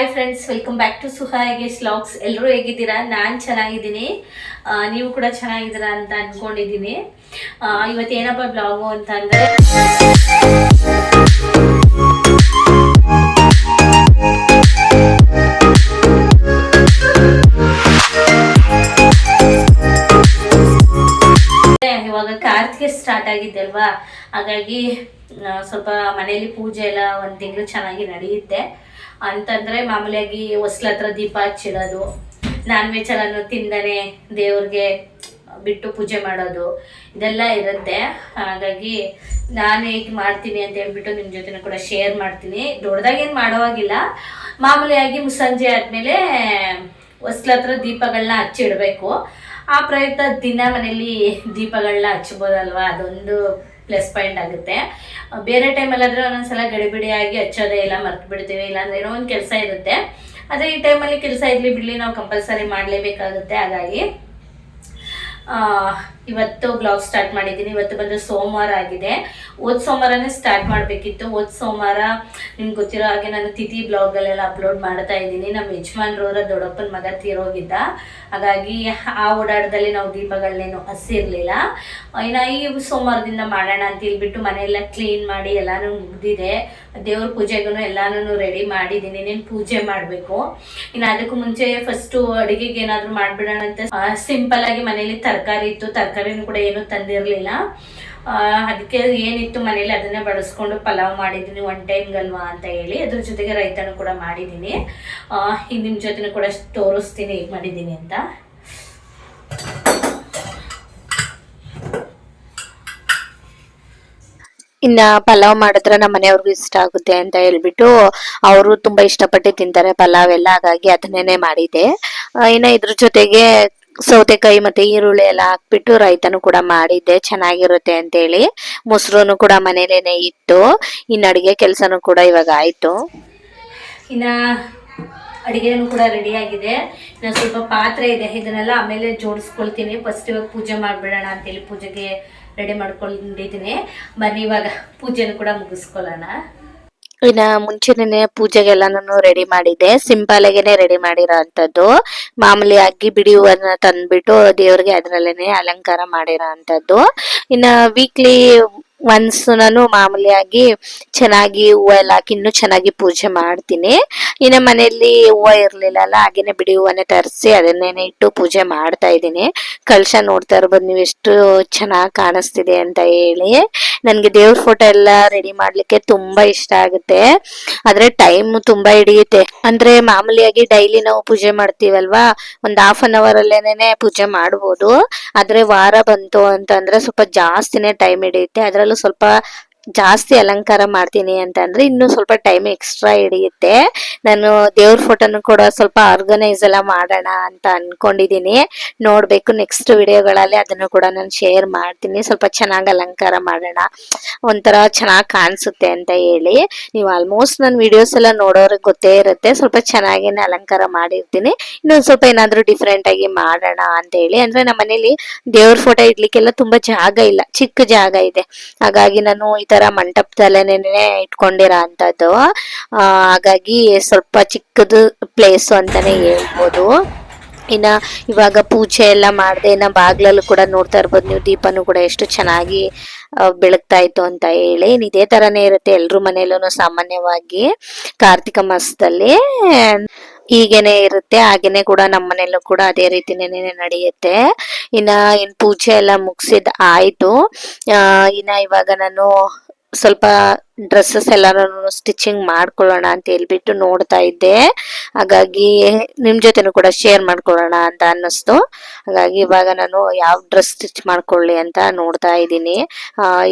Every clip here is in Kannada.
Hi friends welcome back to ಸುಹಾಯಿಗೆ vlogs ಎಲ್ಲರೂ ಹೇಗಿದ್ದೀರಾ? ನಾನು ಚೆನ್ನಾಗಿದ್ದೀನಿ. ನೀವು ಕೂಡ ಚೆನ್ನಾಗಿದ್ದೀರಾ ಅಂತ ಅಂದ್ಕೊಂಡಿದ್ದೀನಿ ಇವತ್ತು ಏನಪ್ಪ ಬ್ಲಾಗು ಅಂತಂದರೆ ಇವಾಗ ಕಾರ್ತಿಗೆ ಸ್ಟಾರ್ಟ್ ಆಗಿದ್ದೆ ಅಲ್ವಾ ಹಾಗಾಗಿ ಸ್ವಲ್ಪ ಮನೆಯಲ್ಲಿ ಪೂಜೆ ಎಲ್ಲ ಒಂದು ತಿಂಗಳು ಚೆನ್ನಾಗಿ ನಡೆಯುತ್ತೆ ಅಂತಂದ್ರೆ ಮಾಮೂಲಿಯಾಗಿ ಹೊಸ್ಲ ಹತ್ರ ದೀಪ ಹಚ್ಚಿಡೋದು ನಾನ್ ವೆಜ್ ಅನ್ನು ತಿಂದನೆ ದೇವ್ರಿಗೆ ಬಿಟ್ಟು ಪೂಜೆ ಮಾಡೋದು, ಇದೆಲ್ಲ ಇರುತ್ತೆ. ಹಾಗಾಗಿ ನಾನು ಹೇಗೆ ಮಾಡ್ತೀನಿ ಅಂತ ಹೇಳ್ಬಿಟ್ಟು ನಿಮ್ಮ ಜೊತೆ ಕೂಡ ಶೇರ್ ಮಾಡ್ತೀನಿ. ದೊಡ್ಡದಾಗೇನು ಮಾಡೋವಾಗಿಲ್ಲ. ಮಾಮೂಲಿಯಾಗಿ ಮುಸ್ಸಂಜೆ ಆದಮೇಲೆ ಹೊಸ್ಲ ಹತ್ರ ದೀಪಗಳನ್ನ ಹಚ್ಚಿಡಬೇಕು. ಆ ಪ್ರಯುಕ್ತ ದಿನ ಮನೇಲಿ ದೀಪಗಳನ್ನ ಹಚ್ಬೋದಲ್ವಾ? ಅದೊಂದು ಪ್ಲಸ್ ಪಾಯಿಂಟ್ ಆಗುತ್ತೆ. ಬೇರೆ ಬೇರೆ ಟೈಮಲ್ಲಾದ್ರೆ ಒಂದೊಂದ್ಸಲ ಗಡಿಬಿಡಿಯಾಗಿ ಹಚ್ಚೋದೇ ಇಲ್ಲ, ಮರ್ತು ಬಿಡ್ತೀವಿ, ಇಲ್ಲಾಂದ್ರೆ ಏನೋ ಒಂದು ಕೆಲಸ ಇರುತ್ತೆ. ಆದರೆ ಈ ಟೈಮಲ್ಲಿ ಕೆಲಸ ಇರಲಿ ಬಿಡಲಿ ನಾವು ಕಂಪಲ್ಸರಿ ಮಾಡಲೇಬೇಕಾಗುತ್ತೆ, ಹಾಗಾಗಿ ಇವತ್ತು ಬ್ಲಾಗ್ ಸ್ಟಾರ್ಟ್ ಮಾಡಿದ್ದೀನಿ. ಇವತ್ತು ಬಂದು ಸೋಮವಾರ ಆಗಿದೆ. ಓದ್ ಸೋಮವಾರನೇ ಸ್ಟಾರ್ಟ್ ಮಾಡಬೇಕಿತ್ತು. ಓದ್ ಸೋಮವಾರ ನಿಮ್ಗೆ ಗೊತ್ತಿರೋ ಹಾಗೆ ನಾನು ತಿಥಿ ಬ್ಲಾಗಲ್ಲೆಲ್ಲ ಅಪ್ಲೋಡ್ ಮಾಡ್ತಾ ಇದ್ದೀನಿ. ನಮ್ಮ ಯಜಮಾನ್ರವರ ದೊಡ್ಡಪ್ಪನ ಮಗ ತೀರೋಗಿದ್ದ. ಹಾಗಾಗಿ ಆ ಓಡಾಟದಲ್ಲಿ ನಾವು ದೀಪಗಳನ್ನೇನು ಹಸಿರ್ಲಿಲ್ಲ. ಇನ್ನು ಈ ಸೋಮವಾರದಿಂದ ಮಾಡೋಣ ಅಂತ ಹೇಳ್ಬಿಟ್ಟು ಮನೆಯೆಲ್ಲ ಕ್ಲೀನ್ ಮಾಡಿ ಎಲ್ಲಾನು ಮುಗ್ದಿದೆ. ದೇವ್ರ ಪೂಜೆಗೂ ಎಲ್ಲಾನು ರೆಡಿ ಮಾಡಿದ್ದೀನಿ. ನೀನು ಪೂಜೆ ಮಾಡಬೇಕು. ಇನ್ನು ಅದಕ್ಕೂ ಮುಂಚೆ ಫಸ್ಟು ಅಡುಗೆಗೆ ಏನಾದರೂ ಮಾಡಿಬಿಡೋಣ ಅಂತ ಸಿಂಪಲ್ ಆಗಿ ಮನೇಲಿ ತರಕಾರಿ ಇತ್ತು. ತರಕಾರಿನೂ ಕೂಡ ಏನೂ ತಂದಿರಲಿಲ್ಲ. ಅದಕ್ಕೆ ಏನಿತ್ತು ಮನೇಲಿ ಅದನ್ನೇ ಬಳಸ್ಕೊಂಡು ಪಲಾವ್ ಮಾಡಿದ್ದೀನಿ ಒನ್ ಟೈಮ್ಗಲ್ವಾ ಅಂತ ಹೇಳಿ. ಅದ್ರ ಜೊತೆಗೆ ರೈತನೂ ಕೂಡ ಮಾಡಿದ್ದೀನಿ. ಈಗ ನಿಮ್ಮ ಜೊತೆನೂ ಕೂಡ ತೋರಿಸ್ತೀನಿ, ಹೇಗೆ ಮಾಡಿದ್ದೀನಿ ಅಂತ. ಇನ್ನ ಪಲಾವ್ ಮಾಡಿದ್ರೆ ನಮ್ಮ ಮನೆಯವ್ರಿಗೂ ಇಷ್ಟ ಆಗುತ್ತೆ ಅಂತ ಹೇಳ್ಬಿಟ್ಟು ಅವರು ತುಂಬಾ ಇಷ್ಟಪಟ್ಟು ತಿಂತಾರೆ ಪಲಾವ್ ಎಲ್ಲ, ಹಾಗಾಗಿ ಅದನ್ನೇ ಮಾಡಿದೆ ಇನ್ನ ಇದ್ರ ಜೊತೆಗೆ ಸೌತೆಕಾಯಿ ಮತ್ತೆ ಈರುಳ್ಳಿ ಎಲ್ಲ ಹಾಕ್ಬಿಟ್ಟು ರೈತನು ಕೂಡ ಮಾಡಿದ್ದೆ, ಚೆನ್ನಾಗಿರುತ್ತೆ ಅಂತ ಹೇಳಿ ಮೊಸರುನು ಕೂಡ ಮನೇಲೇನೆ ಇತ್ತು ಇನ್ನು ಅಡಿಗೆ ಕೆಲಸನೂ ಕೂಡ ಇವಾಗ ಆಯ್ತು. ಇನ್ನು ಅಡುಗೆನೂ ಕೂಡ ರೆಡಿ ಆಗಿದೆ. ಇನ್ನು ಸ್ವಲ್ಪ ಪಾತ್ರೆ ಇದೆ, ಇದನ್ನೆಲ್ಲ ಆಮೇಲೆ ಜೋಡಿಸ್ಕೊಳ್ತೀನಿ. ಫಸ್ಟ್ ಇವಾಗ ಪೂಜೆ ಮಾಡಿಬಿಡೋಣ ಅಂತೇಳಿ ಪೂಜೆಗೆ ರೆಡಿ ಮಾಡ್ಕೊಂಡಿದ್ದೀನಿ. ಬನ್ನಿ ಇವಾಗ ಪೂಜೆನೂ ಕೂಡ ಮುಗಿಸ್ಕೊಳ್ಳೋಣ. ಇನ್ನ ಮುಂಚೆನೆ ಪೂಜೆಗೆಲ್ಲಾನು ರೆಡಿ ಮಾಡಿದ್ದೆ. ಸಿಂಪಲ್ ಆಗಿನೇ ರೆಡಿ ಮಾಡಿರೋ ಅಂತದ್ದು ಮಾಮೂಲಿ ಅಗ್ಗಿ ಬಿಡಿ ಹೂವನ್ನ ತಂದ್ಬಿಟ್ಟು ದೇವ್ರಿಗೆ ಅದ್ರಲ್ಲೇನೆ ಅಲಂಕಾರ ಮಾಡಿರೋ ಅಂತದ್ದು ಇನ್ನ ವೀಕ್ಲಿ ಒನ್ಸ್ ನಾನು ಮಾಮೂಲಿಯಾಗಿ ಚೆನ್ನಾಗಿ ಹೂವು ಎಲ್ಲ ಹಾಕಿ ಇನ್ನೂ ಚೆನ್ನಾಗಿ ಪೂಜೆ ಮಾಡ್ತೀನಿ. ಇನ್ನು ಮನೆಯಲ್ಲಿ ಹೂವು ಇರ್ಲಿಲ್ಲಲ್ಲ, ಹಾಗೇನೆ ಬಿಡಿ ಹೂವನ್ನೇ ತರಿಸಿ ಅದನ್ನೇನೆ ಇಟ್ಟು ಪೂಜೆ ಮಾಡ್ತಾ ಇದ್ದೀನಿ. ಕಲಶ ನೋಡ್ತಾ ಇರ್ಬೋದು, ನೀವು ಎಷ್ಟು ಚೆನ್ನಾಗಿ ಕಾಣಿಸ್ತಿದೆ ಅಂತ ಹೇಳಿ. ನನಗೆ ದೇವ್ರ ಫೋಟೋ ಎಲ್ಲ ರೆಡಿ ಮಾಡ್ಲಿಕ್ಕೆ ತುಂಬಾ ಇಷ್ಟ ಆಗುತ್ತೆ. ಆದ್ರೆ ಟೈಮ್ ತುಂಬಾ ಹಿಡಿಯುತ್ತೆ. ಅಂದ್ರೆ ಮಾಮೂಲಿಯಾಗಿ ಡೈಲಿ ನಾವು ಪೂಜೆ ಮಾಡ್ತೀವಲ್ವಾ? ಒಂದ್ ಹಾಫ್ ಅನ್ ಅವರ್ ಅಲ್ಲೇನೆ ಪೂಜೆ ಮಾಡ್ಬೋದು. ಆದ್ರೆ ವಾರ ಬಂತು ಅಂತಂದ್ರೆ ಸ್ವಲ್ಪ ಜಾಸ್ತಿನೇ ಟೈಮ್ ಹಿಡಿಯುತ್ತೆ. ಅದ್ರಲ್ಲೂ ಸ್ವಲ್ಪ ಜಾಸ್ತಿ ಅಲಂಕಾರ ಮಾಡ್ತೀನಿ ಅಂತಂದ್ರೆ ಇನ್ನು ಸ್ವಲ್ಪ ಟೈಮ್ ಎಕ್ಸ್ಟ್ರಾ ಹಿಡಿಯುತ್ತೆ. ನಾನು ದೇವ್ರ ಫೋಟೋನು ಕೂಡ ಸ್ವಲ್ಪ ಆರ್ಗನೈಸ್ ಎಲ್ಲ ಮಾಡೋಣ ಅಂತ ಅನ್ಕೊಂಡಿದೀನಿ. ನೋಡ್ಬೇಕು ನೆಕ್ಸ್ಟ್ ವಿಡಿಯೋಗಳಲ್ಲಿ ಅದನ್ನು ಕೂಡ ನಾನು ಶೇರ್ ಮಾಡ್ತೀನಿ. ಸ್ವಲ್ಪ ಚೆನ್ನಾಗಿ ಅಲಂಕಾರ ಮಾಡೋಣ. ಒಂಥರ ಚೆನ್ನಾಗಿ ಕಾಣಿಸುತ್ತೆ ಅಂತ ಹೇಳಿ. ನೀವು ಆಲ್ಮೋಸ್ಟ್ ನನ್ನ ವಿಡಿಯೋಸ್ ಎಲ್ಲ ನೋಡೋರಿಗೆ ಗೊತ್ತೇ ಇರುತ್ತೆ. ಸ್ವಲ್ಪ ಚೆನ್ನಾಗಿನೇ ಅಲಂಕಾರ ಮಾಡಿರ್ತೀನಿ. ಇನ್ನೊಂದು ಸ್ವಲ್ಪ ಏನಾದ್ರೂ ಡಿಫ್ರೆಂಟ್ ಆಗಿ ಮಾಡೋಣ ಅಂತ ಹೇಳಿ. ಅಂದ್ರೆ ನಮ್ಮ ಮನೇಲಿ ದೇವ್ರ ಫೋಟೋ ಇಡ್ಲಿಕ್ಕೆಲ್ಲ ತುಂಬಾ ಜಾಗ ಇಲ್ಲ. ಚಿಕ್ಕ ಜಾಗ ಇದೆ. ಹಾಗಾಗಿ ನಾನು ತರ ಮಂಟಪದಲ್ಲೇನೆ ಇಟ್ಕೊಂಡಿರೋ ಅಂತದ್ದು. ಹಾಗಾಗಿ ಸ್ವಲ್ಪ ಚಿಕ್ಕದು ಪ್ಲೇಸ್ ಅಂತಾನೆ ಹೇಳ್ಬೋದು. ಇನ್ನ ಇವಾಗ ಪೂಜೆ ಎಲ್ಲ ಮಾಡದೆ ಇನ್ನ ಬಾಗ್ಲಲ್ಲೂ ಕೂಡ ನೋಡ್ತಾ ಇರ್ಬೋದು. ನೀವು ದೀಪನು ಕೂಡ ಎಷ್ಟು ಚೆನ್ನಾಗಿ ಬೆಳಗ್ತಾ ಇತ್ತು ಅಂತ ಹೇಳಿ. ಇನ್ ಇದೇ ತರನೇ ಇರುತ್ತೆ ಎಲ್ರು ಮನೆಯಲ್ಲೂ ಸಾಮಾನ್ಯವಾಗಿ ಕಾರ್ತಿಕ ಮಾಸದಲ್ಲಿ. ಹೀಗೇನೆ ಇರುತ್ತೆ, ಹಾಗೇನೆ ಕೂಡ ನಮ್ಮ ಮನೆಯಲ್ಲೂ ಕೂಡ ಅದೇ ರೀತಿನೇ ನಡೆಯುತ್ತೆ. ಇನ್ನ ಇನ್ ಪೂಜೆ ಎಲ್ಲ ಮುಗಿಸಿದ್ ಆಯ್ತು. ಇನ್ನ ಇವಾಗ ನಾನು ಸ್ವಲ್ಪ ಡ್ರೆಸ್ಸಸ್ ಎಲ್ಲಾನು ಸ್ಟಿಚಿಂಗ್ ಮಾಡ್ಕೊಳ್ಳೋಣ ಅಂತ ಹೇಳ್ಬಿಟ್ಟು ನೋಡ್ತಾ ಇದ್ದೆ. ಹಾಗಾಗಿ ನಿಮ್ ಜೊತೆನೂ ಕೂಡ ಶೇರ್ ಮಾಡ್ಕೊಳ್ಳೋಣ ಅಂತ ಅನ್ನಿಸ್ತು. ಹಾಗಾಗಿ ಇವಾಗ ನಾನು ಯಾವ ಡ್ರೆಸ್ ಸ್ಟಿಚ್ ಮಾಡ್ಕೊಳ್ಳಿ ಅಂತ ನೋಡ್ತಾ ಇದ್ದೀನಿ.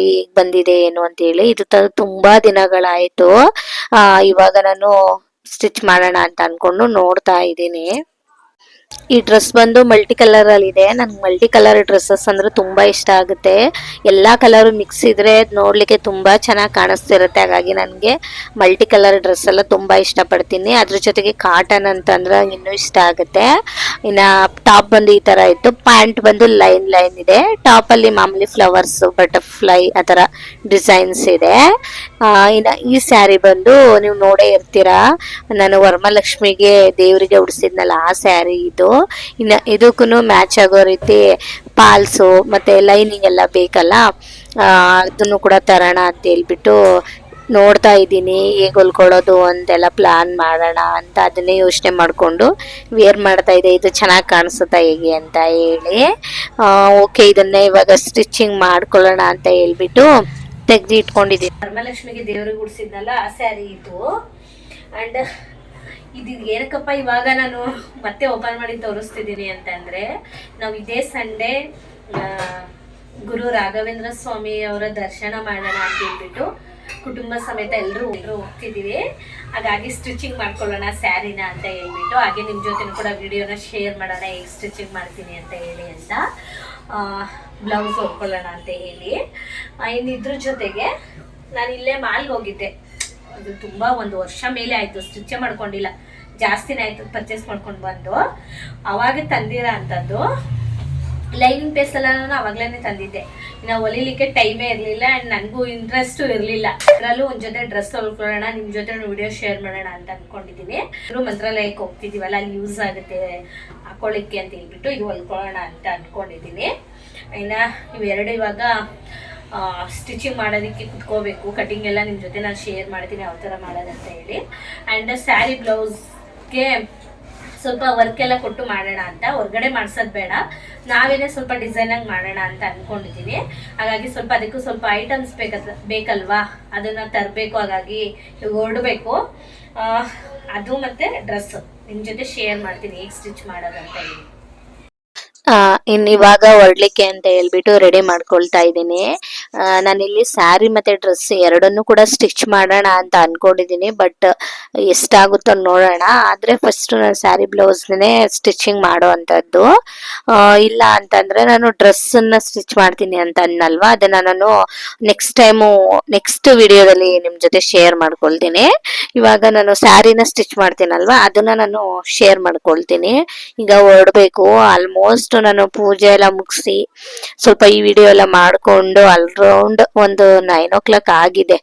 ಈಗ ಬಂದಿದೆ ಏನು ಅಂತ ಹೇಳಿ. ಇದು ತುಂಬಾ ದಿನಗಳಾಯ್ತು. ಇವಾಗ ನಾನು ಸ್ಟಿಚ್ ಮಾಡೋಣ ಅಂತ ಅನ್ಕೊಂಡು ನೋಡ್ತಾ ಇದ್ದೀನಿ. ಈ ಡ್ರೆಸ್ ಬಂದು ಮಲ್ಟಿ ಕಲರ್ ಅಲ್ಲಿ ಇದೆ ನನ್ಗೆ ಮಲ್ಟಿ ಕಲರ್ ಡ್ರೆಸ್ಸಸ್ ಅಂದ್ರೆ ತುಂಬಾ ಇಷ್ಟ ಆಗುತ್ತೆ. ಎಲ್ಲಾ ಕಲರ್ ಮಿಕ್ಸ್ ಇದ್ರೆ ನೋಡ್ಲಿಕ್ಕೆ ತುಂಬಾ ಚೆನ್ನಾಗಿ ಕಾಣಿಸ್ತಿರುತ್ತೆ. ಹಾಗಾಗಿ ನನಗೆ ಮಲ್ಟಿ ಕಲರ್ ಡ್ರೆಸ್ ಎಲ್ಲ ತುಂಬಾ ಇಷ್ಟ ಪಡ್ತೀನಿ. ಅದ್ರ ಜೊತೆಗೆ ಕಾಟನ್ ಅಂತಂದ್ರೆ ಇನ್ನೂ ಇಷ್ಟ ಆಗುತ್ತೆ. ಇನ್ನ ಟಾಪ್ ಬಂದು ಈ ತರ ಇತ್ತು. ಪ್ಯಾಂಟ್ ಬಂದು ಲೈನ್ ಲೈನ್ ಇದೆ. ಟಾಪ್ ಅಲ್ಲಿ ಮಾಮೂಲಿ ಫ್ಲವರ್ಸ್, ಬಟರ್ಫ್ಲೈ ಆ ತರ ಡಿಸೈನ್ಸ್ ಇದೆ. ಇನ್ನ ಈ ಸ್ಯಾರಿ ಬಂದು ನೀವು ನೋಡೇ ಇರ್ತೀರಾ? ನಾನು ವರಮಲಕ್ಷ್ಮಿಗೆ ದೇವರಿಗೆ ಉಡಿಸಿದ್ನಲ್ಲ ಆ ಸ್ಯಾರಿ ಇದು. ಇನ್ನು ಇದಕ್ಕೂ ಮ್ಯಾಚ್ ಆಗೋ ರೀತಿ ಪಾಲ್ಸು ಮತ್ತೆ ಲೈನಿಂಗ್ ಎಲ್ಲ ಬೇಕಲ್ಲ ಅದನ್ನು ಕೂಡ ತರೋಣ ಅಂತ ಹೇಳ್ಬಿಟ್ಟು ನೋಡ್ತಾ ಇದ್ದೀನಿ, ಹೇಗೆ ಹೊಲ್ಕೊಳ್ಳೋದು ಅಂತೆಲ್ಲ ಪ್ಲಾನ್ ಮಾಡೋಣ ಅಂತ ಅದನ್ನೇ ಯೋಚನೆ ಮಾಡಿಕೊಂಡು ವೇರ್ ಮಾಡ್ತಾ ಇದೆ ಇದು ಚೆನ್ನಾಗಿ ಕಾಣಿಸುತ್ತಾ ಹೇಗೆ ಅಂತ ಹೇಳಿ. ಓಕೆ ಇದನ್ನೇ ಇವಾಗ ಸ್ಟಿಚಿಂಗ್ ಮಾಡ್ಕೊಳ್ಳೋಣ ಅಂತ ಹೇಳ್ಬಿಟ್ಟು ತೆಗ್ದು ಇಟ್ಕೊಂಡಿದ್ದೀನಿ ವರಮಹಾಲಕ್ಷ್ಮಿಗೆ ದೇವ್ರಿಗೆ ಗುಡ್ಸಿದ್ನಲ್ಲ ಆ ಸ್ಯಾರಿ ಇದು. ಅಂಡ್ ಇದು ಏನಕ್ಕಪ್ಪ ಇವಾಗ ನಾನು ಮತ್ತೆ ಓಪನ್ ಮಾಡಿ ತೋರಿಸ್ತಿದ್ದೀನಿ ಅಂತಂದ್ರೆ, ನಾವು ಇದೇ ಸಂಡೇ ಗುರು ರಾಘವೇಂದ್ರ ಸ್ವಾಮಿ ಅವರ ದರ್ಶನ ಮಾಡೋಣ ಅಂತ ಹೇಳ್ಬಿಟ್ಟು ಕುಟುಂಬ ಸಮೇತ ಎಲ್ಲರೂ ಎಲ್ಲರೂ ಹೋಗ್ತಿದ್ದೀವಿ. ಹಾಗಾಗಿ ಸ್ಟಿಚಿಂಗ್ ಮಾಡ್ಕೊಳ್ಳೋಣ ಸ್ಯಾರಿನ ಅಂತ ಹೇಳ್ಬಿಟ್ಟು, ಹಾಗೆ ನಿಮ್ಮ ಜೊತೆ ಕೂಡ ವಿಡಿಯೋನ ಶೇರ್ ಮಾಡೋಣ, ಹೇಗೆ ಸ್ಟಿಚಿಂಗ್ ಮಾಡ್ತೀನಿ ಅಂತ ಹೇಳಿ ಅಂತ. ಬ್ಲೌಸ್ ಹೊಲ್ಕೊಳ್ಳೋಣ ಅಂತ ಹೇಳಿ. ಇನ್ನಿದ್ರ ಜೊತೆಗೆ ನಾನು ಇಲ್ಲೇ ಮಾಲ್ಗೆ ಹೋಗಿದ್ದೆ. ಅದು ತುಂಬ ಒಂದು ವರ್ಷ ಮೇಲೆ ಆಯಿತು ಸ್ಟಿಚ್ಚೇ ಮಾಡ್ಕೊಂಡಿಲ್ಲ. ಜಾಸ್ತಿನೇ ಆಯಿತು ಪರ್ಚೇಸ್ ಮಾಡ್ಕೊಂಡು ಬಂದು. ಅವಾಗ ತಂದಿರ ಅಂಥದ್ದು ಲೈನಿಂಗ್ ಪೇಸ್ ಎಲ್ಲ ನಾನು ಅವಾಗ್ಲೇ ತಂದಿದ್ದೆ. ಇನ್ನು ಹೊಲಿಲಿಕ್ಕೆ ಟೈಮೇ ಇರಲಿಲ್ಲ ಆ್ಯಂಡ್ ನನಗೂ ಇಂಟ್ರೆಸ್ಟು ಇರಲಿಲ್ಲ. ಅದರಲ್ಲೂ ಒಂದು ಜೊತೆ ಡ್ರೆಸ್ ಹೊಲ್ಕೊಳ್ಳೋಣ ನಿಮ್ಮ ಜೊತೆ ವಿಡಿಯೋ ಶೇರ್ ಮಾಡೋಣ ಅಂತ ಅಂದ್ಕೊಂಡಿದ್ದೀನಿ ಇವರು ಮಂತ್ರಾಲಯಕ್ಕೆ ಹೋಗ್ತಿದ್ದೀವಲ್ಲ ಅಲ್ಲಿ ಯೂಸ್ ಆಗುತ್ತೆ ಹಾಕೊಳ್ಳಿಕ್ಕೆ ಅಂತ ಹೇಳ್ಬಿಟ್ಟು ಇದು ಹೊಲ್ಕೊಳ್ಳೋಣ ಅಂತ ಅಂದ್ಕೊಂಡಿದ್ದೀನಿ ಇನ್ನು ಇವೆರಡು ಇವಾಗ ಸ್ಟಿಚಿಂಗ್ ಮಾಡೋದಕ್ಕೆ ಕುತ್ಕೋಬೇಕು. ಕಟಿಂಗ್ ಎಲ್ಲ ನಿಮ್ಮ ಜೊತೆ ನಾನು ಶೇರ್ ಮಾಡ್ತೀನಿ ಯಾವ ಥರ ಮಾಡೋದಂತ ಹೇಳಿ. ಆ್ಯಂಡ್ ಸ್ಯಾರಿ ಬ್ಲೌಸ್ಗೆ ಸ್ವಲ್ಪ ವರ್ಕ್ ಎಲ್ಲ ಕೊಟ್ಟು ಮಾಡೋಣ ಅಂತ. ಹೊರ್ಗಡೆ ಮಾಡ್ಸೋದು ಬೇಡ. ನಾವೇನೇ ಸ್ವಲ್ಪ ಡಿಸೈನಾಗಿ ಮಾಡೋಣ ಅಂತ ಅಂದ್ಕೊಂಡಿದ್ದೀನಿ ಹಾಗಾಗಿ ಸ್ವಲ್ಪ ಅದಕ್ಕೂ ಸ್ವಲ್ಪ ಐಟಮ್ಸ್ ಬೇಕ ಬೇಕಲ್ವಾ? ಅದನ್ನು ತರಬೇಕು, ಹಾಗಾಗಿ ಹೊರಡಬೇಕು. ಅದು ಮತ್ತು ಡ್ರೆಸ್ ನಿಮ್ಮ ಜೊತೆ ಶೇರ್ ಮಾಡ್ತೀನಿ ಹೇಗೆ ಸ್ಟಿಚ್ ಮಾಡೋದಂತ ಹೇಳಿ. ಇನ್ ಇವಾಗ ಹೊರಡ್ಲಿಕ್ಕೆ ಅಂತ ಹೇಳ್ಬಿಟ್ಟು ರೆಡಿ ಮಾಡ್ಕೊಳ್ತಾ ಇದ್ದೀನಿ. ನಾನಿಲ್ಲಿ ಸ್ಯಾರಿ ಮತ್ತೆ ಡ್ರೆಸ್ ಎರಡನ್ನೂ ಕೂಡ ಸ್ಟಿಚ್ ಮಾಡೋಣ ಅಂತ ಅನ್ಕೊಂಡಿದ್ದೀನಿ ಬಟ್ ಎಷ್ಟಾಗುತ್ತೋ ನೋಡೋಣ. ಆದ್ರೆ ಫಸ್ಟ್ ನಾನು ಸ್ಯಾರಿ ಬ್ಲೌಸ್ನೇ ಸ್ಟಿಚಿಂಗ್ ಮಾಡೋ ಅಂಥದ್ದು ಇಲ್ಲ ಅಂತಂದ್ರೆ ನಾನು ಡ್ರೆಸ್ ಅನ್ನ ಸ್ಟಿಚ್ ಮಾಡ್ತೀನಿ ಅಂತ ಅನ್ನಲ್ವಾ? ಅದನ್ನ ನಾನು ನೆಕ್ಸ್ಟ್ ಟೈಮು ನೆಕ್ಸ್ಟ್ ವಿಡಿಯೋದಲ್ಲಿ ನಿಮ್ ಜೊತೆ ಶೇರ್ ಮಾಡ್ಕೊಳ್ತೀನಿ. ಇವಾಗ ನಾನು ಸ್ಯಾರಿನ ಸ್ಟಿಚ್ ಮಾಡ್ತೀನಲ್ವಾ? ಅದನ್ನ ನಾನು ಶೇರ್ ಮಾಡ್ಕೊಳ್ತೀನಿ. ಈಗ ಹೊರಡ್ಬೇಕು. ಆಲ್ಮೋಸ್ಟ್ ನಾನು ಪೂಜೆ ಎಲ್ಲ ಮುಗಿಸಿ ಸ್ವಲ್ಪ ಈ ವಿಡಿಯೋ ಎಲ್ಲ ಮಾಡ್ಕೊಂಡು ಆಲ್ರೌಂಡ್ ಒಂದು ನೈನ್ ಓ ಕ್ಲಾಕ್ ಆಗಿದೆ